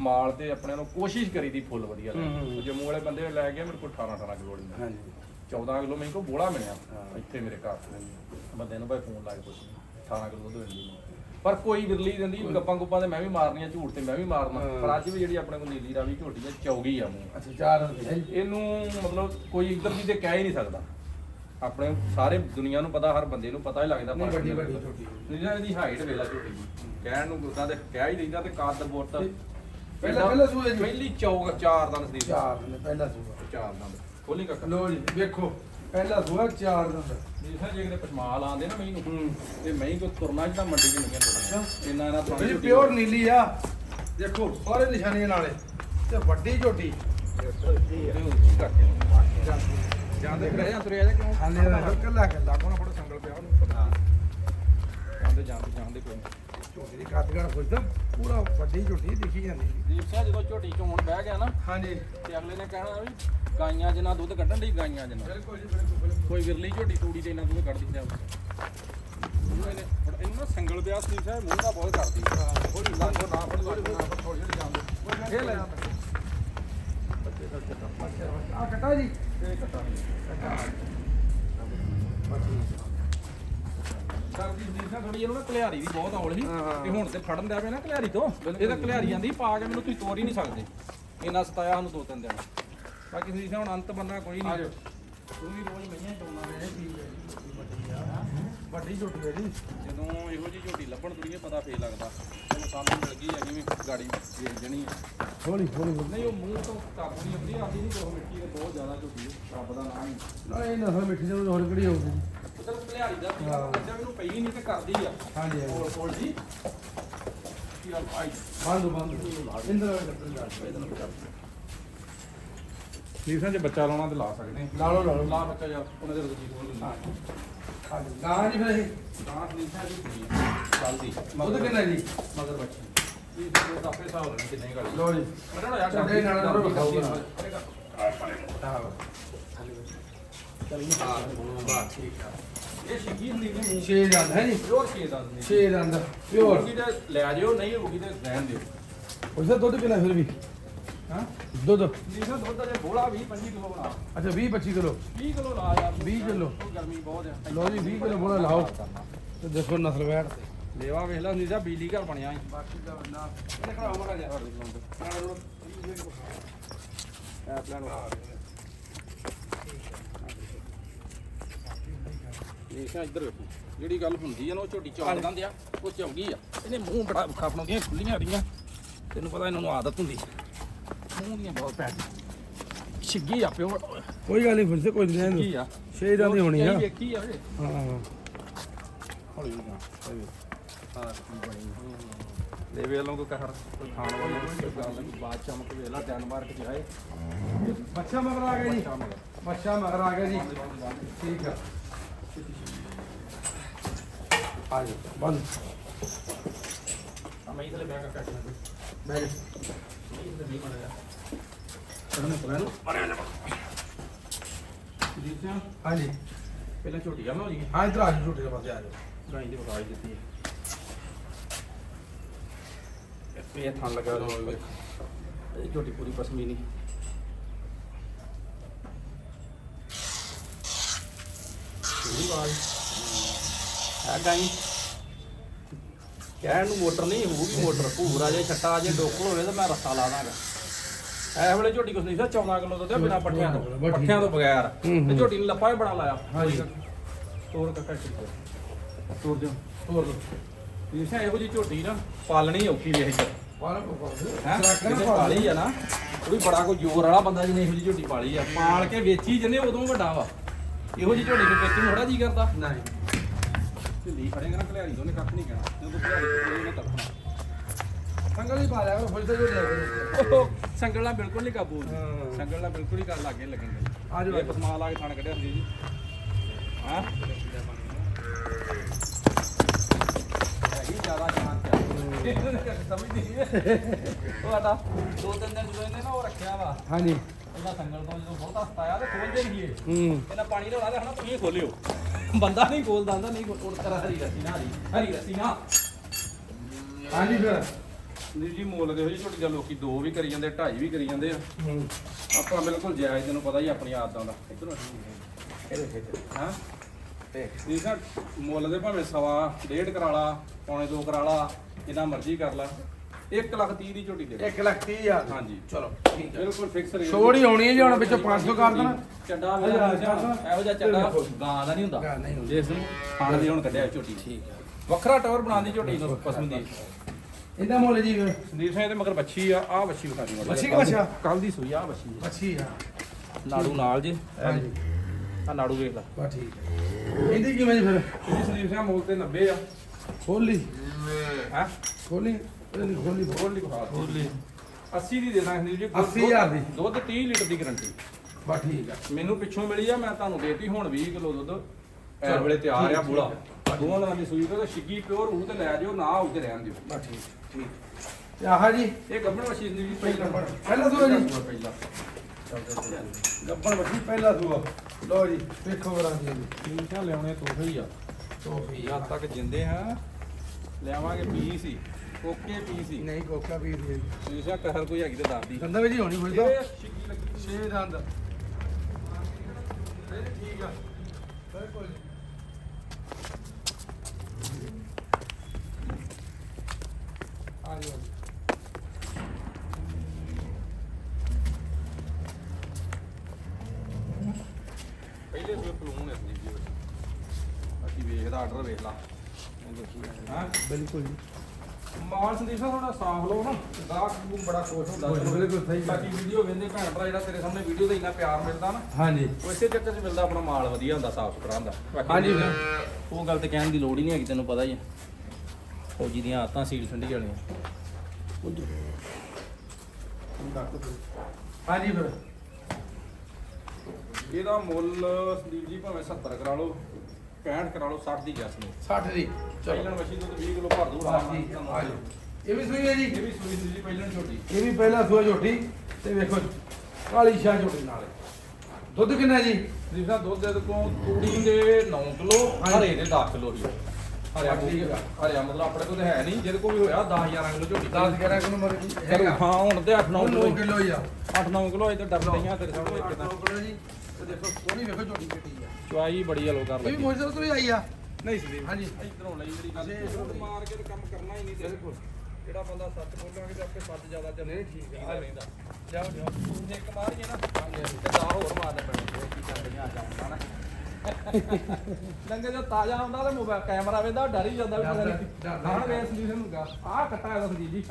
ਮਾਲ ਤੇ ਆਪਣੇ ਨੂੰ ਕੋਸ਼ਿਸ਼ ਕਰੀ ਦੀ ਫੁੱਲ ਵਧੀਆ ਲੈ ਹੂੰ, ਹੂੰ। ਜੰਮੂ ਵਾਲੇ ਬੰਦੇ ਲੈ ਗਏ ਮੇਰੇ ਕੋਲ 18 18 ਕਿਲੋ ਦੀ ਹਾਂਜੀ। 14 ਕਿਲੋ ਮੈਨੂੰ ਕੋ ਬੋਲਾ ਮਿਲਿਆ। ਇੱਥੇ ਮੇਰੇ ਘਰ। ਬੰਦੇ ਨੂੰ ਭਾਈ ਫੋਨ ਲਾ ਕੇ ਪੁੱਛ। 18 ਕਿਲੋ ਦੁੱਧ ਦਿੰਦੀ। ਨੂੰ। ਪਰ ਕੋਈ ਵਿਰਲੀ ਦਿੰਦੀ ਗੱਪਾਂ ਗੁੱਪਾਂ ਤੇ ਮੈਂ ਵੀ ਮਾਰਨੀਆਂ ਝੂਠ ਤੇ ਮੈਂ ਵੀ ਮਾਰਨਾ। ਪਰ ਅੱਜ ਵੀ ਜਿਹੜੀ ਆਪਣੇ ਕੋਲ ਨੀਲੀ ਰਾਵੀ ਝੋਟੀ ਆ ਚੌਗੀ ਆ ਮੂੰਹ। ਅੱਛਾ ਚਾਰ ਇਹਨੂੰ ਮਤਲਬ ਕੋਈ ਇੱਧਰ ਦੀ ਤੇ ਕਹਿ ਹੀ ਨਹੀਂ ਸਕਦਾ। ਆਪਣੇ ਸਾਰੇ ਦੁਨੀਆ ਨੂੰ ਪਤਾ ਹਰ ਬੰਦੇ ਨੂੰ ਪਤਾ ਹੀ ਲੱਗਦਾ ਨਹੀਂ, ਵੱਡੀ- ਪਰ ਵੱਡੀ ਝੋਟੀ। ਜਿਹੜਾ ਇਹਦੀ ਹਾਈਟ ਵੇਲਾ ਝੋਟੀ ਦੀ। ਕਹਿਣ ਨੂੰ ਉਦਾਂ ਤੇ ਕਹਿ ਹੀ ਦਿੰਦਾ ਤੇ ਕੱਦ ਬੁੱਤ ਪਹਿਲਾਂ- ਪਹਿਲਾਂ ਸੂਏ ਜੀ। ਪਹਿਲੀ ਚੌਗ ਚਾਰ ਦੰਦ ਸੀ। ਚਾਰ ਦੰਦ ਪਹਿਲਾ ਸੂਆ। ਚਾਰ ਦੰਦ। ਖੋਲੀ ਕੱਕ ਲੋ ਜੀ ਵੇਖੋ। ਪਹਿਲਾ ਸੂਆ ਚਾਰ ਦੰਦ। ਜਿਸਾ ਜੇ ਕਿਤੇ ਪਛਮਾਲ ਆਉਂਦੇ ਨਾ ਮੈਨੂੰ ਹੂੰ। ਤੇ ਮੈਂ ਹੀ ਕੋ ਤੁਰਨਾ ਜਿੱਦਾਂ ਮੰਡੀ 'ਚ ਨਹੀਂ ਤੁਰਨਾ ਇੰਨਾ ਇਹਨਾਂ ਤੋਂ ਇਹ ਪਿਓਰ ਨੀਲੀ ਆ। ਦੇਖੋ ਸਾਰੇ ਨਿਸ਼ਾਨੀਆਂ ਨਾਲੇ। ਤੇ ਵੱਡੀ ਝੋਟੀ। ਜਾਂਦੇ ਫਿਰ ਜਾਂ ਤੁਰਿਆ ਜਾਂ ਕਿਉਂ? ਖਾਣੇ ਦਾ ਕੱਲਾ ਕੱਲਾ ਕੋਣਾ ਫੜੋ ਸੰਗਲ ਪਿਆ ਉਹਨੂੰ ਜਾਂਦੇ ਜਾਂਦੇ ਜਾਂਦੇ ਕੋਈ ਨਹੀਂ। ਝੋਟੀ ਦੀ ਕੱਦਗੜ ਖੁੱਜਦਾ ਪੂਰਾ ਵੱਡੀ ਝੋਟੀ ਦਿਖੀ ਜਾਂਦੀ ਜੀ ਦੀਪ ਸਿੰਘ ਜਦੋਂ ਝੋਟੀ ਚੋਣ ਬਹਿ ਗਿਆ ਨਾ ਹਾਂਜੀ। ਤੇ ਅਗਲੇ ਨੇ ਕਹਿਣਾ ਵੀ ਗਾਈਆਂ ਜਿੰਨਾ ਦੁੱਧ ਕੱਢਣ ਦੀ ਗਾਈਆਂ ਜਿੰਨਾ। ਬਿਲਕੁਲ ਜੀ ਬਿਲਕੁਲ ਕੋਈ ਵਿਰਲੀ ਝੋਟੀ ਤੂੜੀ ਤੇ ਇੰਨਾ ਦੁੱਧ ਕੱਢਦੀ ਇਹਨੇ ਹੁਣ ਇਹਨੂੰ ਨਾ ਸੰਗਲ ਵਿਆਹ ਸੀ ਸਾਹਿਬ ਮੂੰਹ ਦਾ ਬਹੁਤ ਕਰਦੀ। ਥੋੜੀ ਲੰਗੋ ਨਾ ਫੜ ਥੋੜੀ ਥੋੜੀ ਜਾਂਦੇ ਇਹ ਲੈ ਆ ਕਟਾ ਜੀ। ਇਹ ਕੱਟਾ। ਸਰਦੀ ਦੀ ਨਾ ਥੋੜੀ ਇਹਨੂੰ ਨਾ ਕਲਿਆਰੀ ਦੀ ਬਹੁਤ ਔਲ ਸੀ। ਹਾਂ, ਹਾਂ। ਤੇ ਹੁਣ ਤੇ ਫੜਨ ਦਿਆ ਪਿਆ ਨਾ ਕਲਿਆਰੀ ਤੋਂ। ਇਹ ਤਾਂ ਕਲਿਆਰੀ ਜਾਂਦੀ ਪਾ ਕੇ ਮੈਨੂੰ ਤੁਸੀਂ ਤੋਰ ਹੀ ਨਹੀਂ ਸਕਦੇ। ਇੰਨਾ ਸਤਾਇਆ ਸਾਨੂੰ ਦੋ ਤਿੰਨ ਦਿਨ। ਬਾਕੀ ਤੁਸੀਂ ਹੁਣ ਅੰਤ ਬੰਨਾ ਕੋਈ ਨਹੀਂ। ਆਜੋ। ਤੂੰ ਵੀ ਰੋਜ਼ ਮਈਆਂ ਚੋਣਾ ਵੱਡੀ ਝੋਟੀ ਹੈ ਜੀ। ਜਦੋਂ ਇਹੋ ਜਿਹੀ ਝੋਟੀ ਲੱਭਣ ਤੁਰੀਏ ਪਤਾ ਫੇਰ ਲੱਗਦਾ। ਤੈਨੂੰ ਸਾਹਮਣੇ ਮਿਲ ਗਈ ਆ ਜਿਵੇਂ ਗਾੜੀ ਵੇਚ ਜਣੀ ਆ। ਹੌਲੀ ਹੌਲੀ। ਨਹੀਂ ਉਹ ਮੂੰਹ ਤੋਂ ਨਹੀਂ ਆਪਣੀ ਆਦੀ ਨਹੀਂ ਕੋਈ ਮਿੱਟੀ ਦੇ ਬਹੁਤ ਜ਼ਿਆਦਾ ਝੋਟੀ ਹੈ ਰੱਬ ਦਾ ਨਾਮ ਹੀ। ਨਾਲੇ ਇਹ ਨਸਲ ਮਿੱਠੀ ਦੇ ਹੋਰ ਕਿਹੜੀ ਹੋਊਗੀ? ਜੀ ਚਲ ਭਲਿਆਰੀ ਦਾ ਵੀ ਹਾਂ। ਬੱਚਾ ਮੈਨੂੰ ਪਈ ਨਹੀਂ ਤੇ ਕਰਦੀ ਆ। ਹਾਂਜੀ ਹਾਂਜੀ। ਕੋਲ ਕੋਲ ਜੀ। ਕੀ ਆ ਆਈ ਬੰਦ ਬੰਦ। ਇੰਦਰ ਨੀਸਾਂ 'ਚ ਬੱਚਾ ਲਾਉਣਾ ਤੇ ਲਾ ਸਕਦੇ ਆ। ਲਾ ਲਓ ਲਾ ਲਓ। ਲਾ ਬੱਚਾ ਯਾਰ ਉਹਨਾਂ ਦੇ ਰਜੀ ਖੋਲ ਲੈਂਦਾ ਹਾਂਜੀ। ਗਾਂ ਜੀ ਫਿਰ ਇਹ? ਗਾਂਠ ਨੀਸਾਂ ਦੀ ਕੁੜੀ ਚੱਲਦੀ। ਦੁੱਧ ਕਿੰਨਾ ਜੀ? ਮਗਰ ਬੱਚੀ। ਇਹ ਤਾਂ ਆਪੇ ਹਿਸਾਬ ਲੈਣਾ ਕਿੰਨੇ ਗਾੜੀ ਲੋ ਜੀ। ਨੂੰ ਯਾਰ ਚੱਡੇ ਨਾਲ ਨਾਲ। ਵਿਖਾਊਗਾ। ਹਾਂ। ਇਹ ਸ਼ਿੱਕੀ ਹੁੰਦੀ ਨੇ? ਮੂੰਹ ਛੇ ਦੰਦ ਹੈ ਜੀ। ਪਿਓਰ ਛੇ ਦਾ ਹੁੰਦੀ ਛੇ ਦੰਦ ਪਿਓਰ ਹੋਗੀ ਤੇ ਲੈ ਜਿਓ ਨਹੀਂ ਹੋਗੀ ਤੇ ਰਹਿਣ ਦਿਓ। ਉਸੇ ਦੁੱਧ ਕਿੰਨਾ ਫਿਰ ਵੀ। ਹਾਂ? ਦੁੱਧ? ਨੀਸਾ ਦੁੱਧ ਜੇ ਬੋਲਾ 20 25 ਕਿਲੋ ਬਣਾ। ਅੱਛਾ 20 25 ਕਿਲੋ? 20 ਕਿਲੋ ਲਾ ਯਾਰ। 20 ਕਿਲੋ। ਗਰਮੀ ਬਹੁਤ ਹੈ ਲਓ ਜੀ, 20 ਕਿਲੋ ਬੋਲਾ ਲਾਓ। ਤੇ ਦੇਖੋ ਨਸਲ ਵੈੜ ਤੇ। ਲੇਵਾ ਵੇਖ ਲਾ ਨੀਸਾ ਬਿਜਲੀ ਘਰ ਬਣਿਆ ਸੀ। ਬਾਕੀ ਦਾ ਬੰਦਾ ਇਹਨੇ ਖੜਾ ਹੋਣਾ ਜਾ ਐ ਪਲਾਨ ਨੀਸਾ ਇੱਧਰ ਵੇਖੋ ਜਿਹੜੀ ਗੱਲ ਹੁੰਦੀ ਆ ਨਾ ਉਹ ਝੋਟੀ ਚੌੜ ਦਿੰਦੇ ਆ ਉਹ ਚੌਗੀ ਆ। ਇਹਨੇ ਮੂੰਹ ਬੜਾ ਔਖਾ ਬਣਾਉਂਦੀਆਂ ਖੁੱਲੀਆਂ ਰਹੀਆਂ। ਤੈਨੂੰ ਪਤਾ ਇਹਨਾਂ ਨੂੰ ਆਦਤ ਹੁੰਦੀ। ਮੂੰਹ ਦੀਆਂ ਬਹੁਤ ਪੈ ਛਿੱਗੀ ਆ ਪਿਓ। ਕੋਈ ਗੱਲ ਨਹੀਂ ਫਿਰ ਸੇ ਕੋਈ ਨਹੀਂ ਛਿੱਗੀ ਆ। ਛੇ ਦੰਦ ਹੀ ਹੋਣੀ ਆ। ਵੇਖੀ ਆ ਵੇ। ਹਾਂ ਹੌਲੀ ਹੌਲੀ ਹਾਂ ਕੀ ਬਣੀ। ਲੈ ਵੇ ਲੋਂ ਕੋ ਕਹਿਰ ਕੋਈ ਖਾਣ ਵਾਲਾ ਕੋਈ ਗੱਲ ਨਹੀਂ। ਬਾਅਦ ਚਮਕ ਵੇਲਾ ਤਿੰਨ ਮਾਰ ਕੇ ਜਾਏ। ਬੱਚਾ ਮਗਰ ਆ ਗਿਆ ਜੀ। ਬੱਚਾ ਮਗਰ ਆ ਗਿਆ ਜੀ। ਠੀਕ ਆ। ਆ ਜਾ ਬੰਦ। ਮੈਂ ਇਧਰ ਬੈਗ ਕੱਟ ਲਾਂ ਬੈਠ ਨਹੀਂ ਇਧਰ ਨਹੀਂ ਮੜਿਆ ਪੜਨ ਪੜਨ ਜੀ ਸਿਆ ਹਾਂਜੀ ਪਹਿਲਾਂ ਝੋਟੀ ਆ ਲਓ ਜੀ ਹਾਂ ਇਧਰ ਆ ਜਾਓ ਛੋਟੇ ਦੇ ਪਾਸੇ ਆ ਜਾਓ ਗਾਈ ਦੀ ਵਕਾਈ ਦਿੱਤੀ ਹੈ ਇਹ ਥਾਂ ਲਗਾ ਲਓ ਇਹ ਝੋਟੀ ਪੂਰੀ ਪਸਮੀ ਨਹੀਂ ਪੂਰੀ ਆ ਗਾਈ ਕਹਿਣ ਨੂੰ ਮੋਟਰ ਨਹੀਂ ਹੋਊਗੀ ਮੋਟਰ ਪੂਰਾ ਜੇ ਛੱਟਾ ਜੇ ਡੋਕਲ ਹੋਵੇ ਤਾਂ ਮੈਂ ਰੱਸਾ ਲਾ ਦਾਂਗਾ। ਐ ਵੇਲੇ ਝੋਟੀ ਕੁਛ ਨਹੀਂ ਸਾ 14 ਕਿਲੋ ਦੁੱਧ ਆ ਬਿਨਾ ਪੱਠਿਆਂ ਤੋਂ। ਪੱਠਿਆਂ ਤੋਂ ਬਗੈਰ। ਹੂੰ, ਹੂੰ। ਤੇ ਝੋਟੀ ਨੇ ਲੱਪਾ ਵੀ ਬਣਾ ਲਾਇਆ। ਹਾਂਜੀ। ਤੋਰ ਕੱਕਾ ਠੀਕ ਤੋਰ ਦਿਓ। ਹੋਰ ਲੋ ਜਿਵੇਂ ਇਹੋ ਜੀ ਝੋਟੀ ਨਾ ਪਾਲਣੀ ਔਖੀ ਵੇਖ ਚ ਹੈ? ਪਾਲੀ ਆ ਨਾ ਉਹ ਵੀ ਬੜਾ ਕੋਈ ਜ਼ੋਰ ਵਾਲਾ ਬੰਦਾ ਜਿਹਨੇ ਇਹੋ ਜੀ ਝੋਟੀ ਪਾਲੀ ਆ। ਪਾਲ ਕੇ ਵੇਚੀ ਜਿਹਨੇ ਉਦੋਂ ਵੱਡਾ ਵਾ। ਇਹੋ ਜੀ ਝੋਟੀ ਨੂੰ ਵੇਚਣ ਨੂੰ ਥੋੜਾ ਜੀ ਕਰਦਾ। ਨਹੀਂ। ਢਿੱਲੀ ਫੜੇਗਾ ਨਾ ਖਲਿਆਰੀ ਤੋਂ ਉਹਨੇ ਕੱਖ ਨਹੀਂ ਕਹਿਣਾ। ਜਦੋਂ ਖਲਿਆਰੀ ਤੋਂ ਉਹਨੇ ਤੜਫਣਾ। ਸੰਗਲ ਹੀ ਪਾ ਲਿਆ ਫਿਰ ਫੁੱਲ ਤੇ ਜੋ ਲਿਆ ਉਹ ਸੰਗਲ ਨਾਲ ਬਿਲਕੁਲ ਨਹੀਂ ਕਾਬੂ ਹੁੰਦੀ। ਹਾਂ। ਸੰਗਲ ਨਾਲ ਬਿਲਕੁਲ ਹੀ ਗੱਲ ਲੱਗੇ ਲੱਗਣ ਦੇ। ਆ ਜਾਓ, ਆ ਇਹ ਜਾਓ। ਲਾ ਕੇ ਥਣ ਕੱਢਿਆ ਹੁੰਦੀ ਜੀ ਹਾਂ? ਹੈਗੀ ਜ਼ਿਆਦਾ ਜਾਨ ਤੇ ਸਮਝਦੀ ਨਹੀਂ ਉਹ ਆਟਾ ਦੋ ਤਿੰਨ ਦਿਨ ਜਦੋਂ ਇਹਨੇ ਨਾ ਉਹ ਰੱਖਿਆ ਵਾ ਹਾਂਜੀ। ਉਹਦਾ ਸੰਗਲ ਤੋਂ ਜਦੋਂ ਬਹੁਤਾ ਸਤਾਇਆ ਤੇ ਖੋਲਦੇ ਨਹੀਂ ਇਹ। ਹੂੰ। ਇਹਨਾਂ ਪਾਣੀ ਲਾਉਣਾ ਤੇ ਹਣਾ ਤੁਸੀਂ ਖੋਲਿਓ। ਬੰਦਾ ਨਹੀਂ ਖੋਲਦਾ ਹੁੰਦਾ ਨਹੀਂ ਖੋਲ ਕਰ ਹਰੀ ਰੱਸੀ ਨਾ ਹਰੀ ਹਰੀ ਰੱਸੀ ਨਾ ਹਾਂਜੀ ਫਿਰ। ਜੀ ਜੀ ਮੁੱਲ ਦੇ ਹੋ ਜੀ ਛੋਟੀ ਲੋਕੀ ਦੋ ਵੀ ਕਰੀ ਜਾਂਦੇ ਢਾਈ ਵੀ ਕਰੀ ਜਾਂਦੇ ਆ। ਆਪਾਂ ਬਿਲਕੁਲ ਜਾਇਜ਼ ਤੈਨੂੰ ਪਤਾ ਹੀ ਆਪਣੀ ਆਦਤਾਂ ਦਾ। ਇਧਰੋਂ ਹਾਂ? ਇਹ ਸਾ ਮੁੱਲ ਦੇ ਭਾਵੇਂ ਸਵਾ ਡੇਢ ਕਰਾਲਾ ਪੌਣੇ ਦੋ ਕਰਾਲਾ ਜਿੰਨਾ ਮਰਜ਼ੀ ਕਰ ਲਾ। 1 ਲੱਖ 30 ਦੀ ਝੋਟੀ ਦੇ ਦੇ। 1 ਲੱਖ 30 ਹਜ਼ਾਰ ਹਾਂਜੀ। ਚਲੋ ਠੀਕ ਹੈ। ਬਿਲਕੁਲ ਫਿਕਸ ਰੇਟ ਛੋੜ ਹੀ ਹੋਣੀ ਹੈ ਜੀ ਹੁਣ ਵਿੱਚੋਂ 500 ਕਰ ਦੇਣਾ। ਚੱਡਾ ਇਹੋ ਜਿਹਾ ਚੱਡਾ ਗਾਂ ਦਾ ਨਹੀਂ ਹੁੰਦਾ। ਗਾਂ ਨਹੀਂ ਹੁੰਦਾ। ਜਿਸ ਨੂੰ ਖਾਣ ਦੀ ਹੁਣ ਕੱਢਿਆ ਝੋਟੀ ਠੀਕ ਵੱਖਰਾ ਟੌਰ ਬਣਾਉਣ ਦੀ ਝੋਟੀ ਨੂੰ ਪਸੰਦ ਦੀ। ਇਹਦਾ ਮੁੱਲ ਜੀ ਸੰਦੀਪ ਸਿੰਘ ਦੇ ਮਗਰ ਬੱਚੀ ਆ ਆ ਬੱਚੀ ਵਿਖਾ ਦੀ ਵੱਛੀ ਕਿ ਵੱਛਾ? ਕੱਲ ਦੀ ਸੂਈ ਆ ਬੱਚੀ ਅੱਛੀ ਆ। ਨਾੜੂ ਨਾਲ ਜੇ। ਹਾਂਜੀ। ਆ ਨਾੜੂ ਵੇਖ ਲਾ। ਬਾ ਠੀਕ ਹੈ। ਇਹਦੀ ਕਿਵੇਂ ਜੀ ਫਿਰ? ਇਹਦੀ ਸੰਦੀਪ ਸਿੰਘ ਮੁੱਲ ਤੇ 90 ਆ। ਖੋਲੀ। ਹੈ? ਖੋਲੀ। ਇਹਦੀ ਖੋਲੀ ਹੋਰ ਲਈ ਵਿਖਾ ਖੋਲੀ 80 ਦੀ ਦੇ ਦਾਂ ਸੰਦੀਪ ਜੀ 80,000 ਦੀ। ਦੁੱਧ 30 ਲੀਟਰ ਦੀ ਗਾਰੰਟੀ। ਬਾ ਠੀਕ ਆ। ਮੈਨੂੰ ਪਿੱਛੋਂ ਮਿਲੀ ਆ ਮੈਂ ਤੁਹਾਨੂੰ ਦੇਤੀ ਹੁਣ 20 ਕਿਲੋ ਦੁੱਧ। ਐ ਚਲੋ, ਵੇਲੇ ਤਿਆਰ ਆ ਠੀਕ, ਬੂਲਾ ਠੀਕ ਆ। ਦੋਵਾਂ ਦਿਨਾਂ ਦੀ ਸੂਈ ਤੇ ਛਿੱਗੀ ਪਿਓਰ ਹੋਊ ਤੇ ਲੈ ਜਾਓ ਨਾ ਹੋਊ ਤੇ ਰਹਿਣ ਦਿਓ। ਬਾ ਠੀਕ ਠੀਕ। ਤੇ ਆਹ ਜੀ ਇਹ ਗੱਭਣ ਵਸ਼ੀ ਸੰਦੀਪ ਜੀ ਪਹਿਲਾਂ। ਪਹਿਲਾ ਸੂਆ ਜੀ। ਪਹਿਲਾਂ। ਗੱਬਣ ਵੱਡੀ ਪਹਿਲਾ ਸੂਆ। ਲੋ ਜੀ ਵੇਖੋ ਬਰਾਂ ਜੀ। ਠੀਕ ਆ ਲਿਆਉਣੇ ਤੋਹਫੇ ਹੀ ਆ। ਤੋਹਫੀ ਜਦ ਤੱਕ ਜਿੰਦੇ ਹਾਂ ਲਿਆਵਾਂਗੇ ਪੀ ਸੀ ਓਕੇ ਪੀ ਸੀ। ਨਹੀਂ ਕੋਕਾ ਵੀ ਦੇ ਤੁਸੀਂ ਕਹਿਰ ਕੋਈ ਹੈਗੀ ਤੇ ਦੱਸਦੀ ਦੰਦਾਂ ਵਿੱਚ ਹੀ ਹੋਣੀ ਕੋਈ ਤਾਂ। ਲੱਗੀ ਛੇ ਦੰਦ। ਨਹੀਂ ਠੀਕ ਆ। ਬਿਲਕੁਲ ਜੀ। ਆ ਜਾਓ ਪਹਿਲੇ ਸੂਏ ਪਲੂਨ ਹੈ ਸੰਦੀਪ ਜੀ। ਬਾਕੀ ਵੇਖਦਾ ਆਰਡਰ ਵੇਖ ਲਾ। ਹਾਂ? ਬਿਲਕੁਲ ਜੀ। ਮਾਲ ਸੰਦੀਪ ਸਾਹਿਬ ਥੋੜਾ ਸਾਫ਼ ਲਓ ਨਾ ਗਾਹਕ ਨੂੰ ਬੜਾ ਖੁਸ਼ ਹੁੰਦਾ। ਬਿਲਕੁਲ ਸਹੀ ਗੱਲ। ਬਾਕੀ ਵੀਡੀਓ ਵੇਂਦੇ ਭੈਣ ਭਰਾ ਜਿਹੜਾ ਤੇਰੇ ਸਾਹਮਣੇ ਵੀਡੀਓ ਦਾ ਇੰਨਾ ਪਿਆਰ ਮਿਲਦਾ ਨਾ ਹਾਂਜੀ। ਉਹ ਇਸੇ ਚੱਕਰ 'ਚ ਮਿਲਦਾ ਆਪਣਾ ਮਾਲ ਵਧੀਆ ਹੁੰਦਾ ਸਾਫ਼ ਸੁਥਰਾ ਹੁੰਦਾ। ਬਾਕੀ ਹਾਂਜੀ। ਉਹ ਗੱਲ ਤੇ ਕਹਿਣ ਦੀ ਲੋੜ ਹੀ ਨਹੀਂ ਹੈਗੀ ਤੈਨੂੰ ਪਤਾ ਹੀ ਹੈ ਫੌਜੀ ਦੀਆਂ ਆਦਤਾਂ ਸੀਲ ਠੰਡੀ ਵਾਲੀਆਂ। ਹਾਂਜੀ ਫਿਰ। ਇਹਦਾ ਮੁੱਲ ਸੰਦੀਪ ਜੀ ਭਾਵੇਂ 70 ਕਰਾ ਲਓ। 65 ਕਰਾ ਲਓ 60 ਦੀ ਜੈਸ ਨੂੰ। 60 ਦੀ ਪਹਿਲਣ ਮਸ਼ੀਨ ਤੋਂ 20 ਕਿਲੋ ਭਰ ਦੂ ਬਸ ਠੀਕ ਆ ਆ ਜਾਓ ਇਹ ਵੀ ਸੂਈ ਹੈ ਜੀ? ਇਹ ਵੀ ਸੂਈ ਸੀ ਜੀ ਪਹਿਲਣ ਛੋਟੀ। ਇਹ ਵੀ ਪਹਿਲਾ ਸੂਆ ਝੋਟੀ ਤੇ ਵੇਖੋ ਕਾਲੀ ਸ਼ਾਹ ਝੋਟੀ ਨਾਲ ਦੁੱਧ ਕਿੰਨਾ ਜੀ? ਸਾਹਿਬ ਦੁੱਧ ਦੇ ਕੋਲ ਤੂੜੀ ਦੇ 9 ਕਿਲੋ ਹਾਂਜੀ। ਹਰੇ ਦੇ 10 ਕਿਲੋ ਹੀ ਹਰਿਆ ਠੀਕ ਆ। ਹਰਿਆ ਮਤਲਬ ਆਪਣੇ ਕੋਲ ਤੇ ਹੈ ਨਹੀਂ ਜਿਹਦੇ ਕੋਲ ਵੀ ਹੋਇਆ 10 11 ਕਿਲੋ ਝੋਟੀ। 10 11 ਕਿਲੋ ਮਰ ਗਈ ਹਾਂ ਹੁਣ ਤੇ 8 9 9 ਕਿਲੋ ਕਿਲੋ ਹੀ ਆ। 8 9 ਕਿਲੋ ਇਹ ਤਾਂ ਡਰ ਪਈਆਂ ਤੇਰੇ ਸਾਹਮਣੇ ਇੱਕ ਤਾਂ। 9 ਕਿਲੋ ਜੀ ਤੇ ਦੇਖੋ ਸੋਹਣੀ ਵੇਖੋ ਝੋਟੀ ਕਿੱਟੀ ਆ। ਚੁਆਈ ਬੜੀ ਹਲੋ ਕਰ ਇਹ ਵੀ ਮੋਜਰ ਤੋਂ ਹੀ ਆਈ ਆ। ਨਹੀਂ ਸੰਦੀਪ ਹਾਂਜੀ। ਇਧਰੋਂ ਲਈ ਜਿਹੜੀ ਗੱਲ ਲਈ। ਮਾਰ ਕੇ ਤੇ ਕੰਮ ਕਰਨਾ ਹੀ ਨਹੀਂ ਬਿਲਕੁਲ। ਜਿਹੜਾ ਬੰਦਾ ਸੱਚ ਬੋਲਾਂਗੇ ਤੇ ਆਪੇ ਸੱਚ ਜ਼ਿਆਦਾ ਚੱਲੇ ਠੀਕ ਹੈ ਆ ਰਹਿੰਦਾ ਜਾਓ ਜਾਓ। ਜੇ ਇੱਕ ਮਾਰੀਏ ਨਾ ਤੇ ਦਾ ਹੋਰ ਮਾਰਨਾ ਪੈਣਾ। ਕੀ ਕਰਦੇ ਆ ਜਾਂਦਾ ਨਾ ਲੰਗੇ ਜੋ ਤਾਜ਼ਾ ਹੁੰਦਾ ਤੇ ਮੋਬਾਈਲ ਕੈਮਰਾ ਵੇਂਦਾ ਡਰ ਹੀ ਜਾਂਦਾ ਵੀ ਪਤਾ ਨਹੀਂ। ਹਾਂ ਵੇ ਸੋਲੂਸ਼ਨ ਹੁੰਗਾ ਆਹ ਕੱਟਾ ਇਹਦਾ ਸੰਦੀਪ ਜੀ।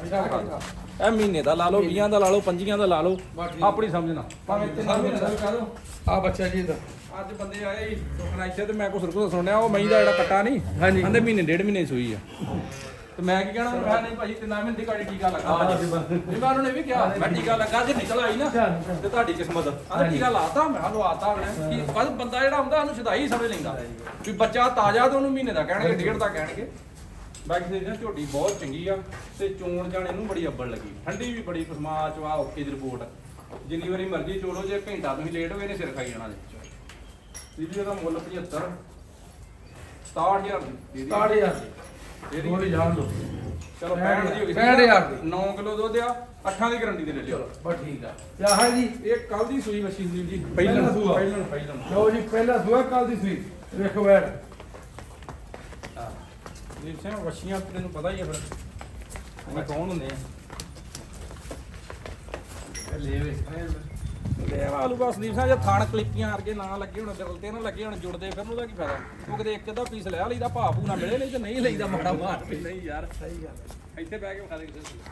ਇਹ ਮਹੀਨੇ ਦਾ ਲਾ ਲਓ 20 ਦਾ ਲਾ ਲਓ 25 ਦਾ ਲਾ ਲਓ। ਆਪਣੀ ਸਮਝਣਾ ਭਾਵੇਂ ਤਿੰਨ ਮਹੀਨੇ ਦਾ ਵੀ ਦੋ ਆ ਬੱਚਾ ਜੀ ਦਾ ਅੱਜ ਬੰਦੇ ਆਏ ਸੀ ਸੁਣਨਾ ਇੱਥੇ ਤੇ ਮੈਂ ਕੁਛ ਰਕੂ ਸੁਣਿਆ ਉਹ ਮਈ ਦਾ ਜਿਹੜਾ ਕੱਟਾ ਨਹੀਂ। ਹਾਂਜੀ। ਕਹਿੰਦੇ ਮਹੀਨੇ ਡੇਢ ਮਹੀਨੇ ਸੂਈ ਆ। ਤੇ ਮੈਂ ਕੀ ਕਹਿਣਾ? ਮੈਂ ਨਹੀਂ ਭਾਜੀ ਤਿੰਨਾਂ ਮਹੀਨੇ ਦੀ ਕਾੜੀ ਟੀਕਾ ਲੱਗਾ ਹਾਂ, ਭਾਜੀ ਜੀ, ਬਸ। ਨਹੀਂ ਮੈਂ ਉਹਨਾਂ ਨੇ ਵੀ ਕਿਹਾ ਮੈਂ ਟੀਕਾ ਲੱਗਾ ਜੇ ਨਿਕਲ ਆਈ ਨਾ ਤੇ ਤੁਹਾਡੀ ਕਿਸਮਤ। ਆ ਟੀਕਾ ਲਾਤਾ ਮੈਂ ਲਵਾਤਾ ਮੈਂ ਕਿ ਬਸ ਬੰਦਾ ਜਿਹੜਾ ਹੁੰਦਾ ਉਹਨੂੰ ਸ਼ਦਾਈ ਸਮਝ ਲੈਂਦਾ। ਵੀ ਬੱਚਾ ਤਾਜ਼ਾ ਤੇ ਉਹਨੂੰ ਮਹੀਨੇ ਦਾ ਕਹਿਣਗੇ ਡੇਢ ਦਾ ਕਹਿਣਗੇ। ਬਾਕੀ ਦੇ ਝੋਟੀ ਬਹੁਤ ਚੰਗੀ ਆ ਤੇ ਚੋਣ ਜਾਣ ਇਹਨੂੰ ਬੜੀ ਅੱਬਲ ਲੱਗੀ। ਠੰਡੀ ਵੀ ਬੜੀ ਪਸਮਾ ਚਵਾ ਓਕੇ ਦੀ ਰਿਪੋਰਟ ਜਿੰਨੀ ਵਾਰੀ ਮਰਜ਼ੀ ਚੋਲੋ ਜੇ ਘੰਟਾ ਤੁਸੀਂ ਲੇਟ ਹੋਏ ਨੇ ਸਿਰ ਖਾਈ ਜਾਣਾ ਜੀ। ਇਹਦਾ ਮੁੱਲ 75 67000 ਦੀ ਦੇ। 6000 ਦੀ ਦੀ। ਥੋੜੀ ਜਾਣ ਦੋ ਚਲੋ 65 ਦੀ ਹੋ ਗਈ 65,000 ਦੀ। 9 ਕਿਲੋ ਦੁੱਧ ਆ 8 ਦੀ ਗਾਰੰਟੀ ਦੇ ਲੈ ਲਿਓ। ਬਸ ਠੀਕ ਆ। ਤੇ ਆਹ ਜੀ ਇਹ ਕੱਲ ਦੀ ਸੂਈ ਮੱਛੀ ਸੀ ਜੀ। ਪਹਿਲਾਂ ਸੂਆ। ਪਹਿਲਾਂ ਪਹਿਲਾਂ। ਲਓ ਜੀ ਪਹਿਲਾ ਸੂਆ ਕੱਲ ਦੀ ਸੂਈ। ਵੇਖੋ ਬੈਠ ਦੀਪ ਸਿੰਘ ਵਸ਼ੀਆਂ ਤੈਨੂੰ ਪਤਾ ਹੀ ਹੈ ਫਿਰ। ਅਸੀਂ ਕੌਣ ਹੁੰਦੇ ਆ? ਲੈ ਵੇ ਲੈ ਆਲੂ ਬਸ ਸੰਦੀਪ ਸਿੰਘ ਜੇ ਥਾਣ ਕਲਿੱਪੀਆਂ ਵਰਗੇ ਨਾ ਲੱਗੇ ਹੁਣ ਦਿਲ ਤੇ ਨਾ ਲੱਗੇ ਹੁਣ ਜੁੜਦੇ ਫਿਰ ਉਹਦਾ ਕੀ ਫਾਇਦਾ? ਉਹ ਕਿਤੇ ਇੱਕ ਅੱਧਾ ਪੀਸ ਲੈ ਲਈਦਾ ਭਾਅ ਭੂ ਨਾ ਮਿਲੇ ਨਹੀਂ ਤੇ ਨਹੀਂ ਲਈਦਾ ਮਾੜਾ ਮਾਰ ਵੀ। ਨਹੀਂ ਯਾਰ ਸਹੀ ਗੱਲ ਇੱਥੇ ਬਹਿ ਕੇ ਵਿਖਾ ਦੇ ਕਿਸੇ ਨੂੰ।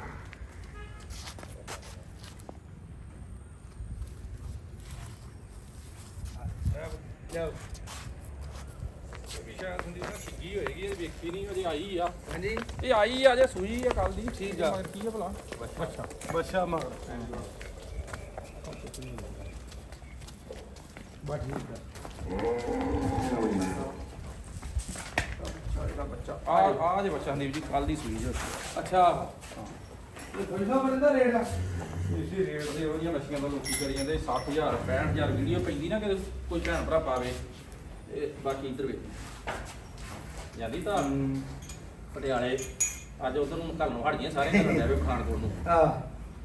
ਜਾਓ। ਇਹ ਵੀ ਸ਼ਾਇਦ ਸੰਦੀਪ ਸਿੰਘ ਸਿੱਗੀ ਹੋਏਗੀ ਇਹ ਵੇਖੀ ਨਹੀਂ ਅਜੇ ਆਈ ਆ ਹਾਂਜੀ। ਇਹ ਆਈ ਆ ਜੇ ਸੂਈ ਆ ਕੱਲ ਦੀ ਠੀਕ ਆ। ਕੀ ਆ ਭਲਾ? ਅੱਛਾ। ਬੱਚਾ ਮਗਰ ਬਸ ਠੀਕ ਆ ਇਹਦਾ ਬੱਚਾ ਆ ਆ ਜੇ ਬੱਚਾ ਸੰਦੀਪ ਜੀ ਕੱਲ ਦੀ ਸੂਈ ਜੋ ਅੱਛਾ ਇਹ ਕੋਈ ਸਾ ਬੰਦਾ ਰੇਟ ਆ ਇਸੇ ਰੇਟ ਦੇ ਉਹਦੀਆਂ ਮੱਛੀਆਂ ਦਾ। ਲੋਕੀ ਕਰੀ ਜਾਂਦੇ 60000 65000 ਵੀਡੀਓ ਪੈਂਦੀ ਨਾ ਕਿ ਕੋਈ ਭੈਣ ਭਰਾ ਪਾਵੇ ਤੇ ਬਾਕੀ ਇੱਧਰ ਵੇਖ। ਜਾਂਦੀ ਤਾਂ ਪਟਿਆਲੇ, ਅੱਜ ਉਧਰ ਨੂੰ ਕੱਲ ਨੂੰ ਹਟ ਗਈਆਂ ਸਾਰੇ ਘਰ ਜਾਵੇ ਪਠਾਨਕੋਟ ਨੂੰ। ਆ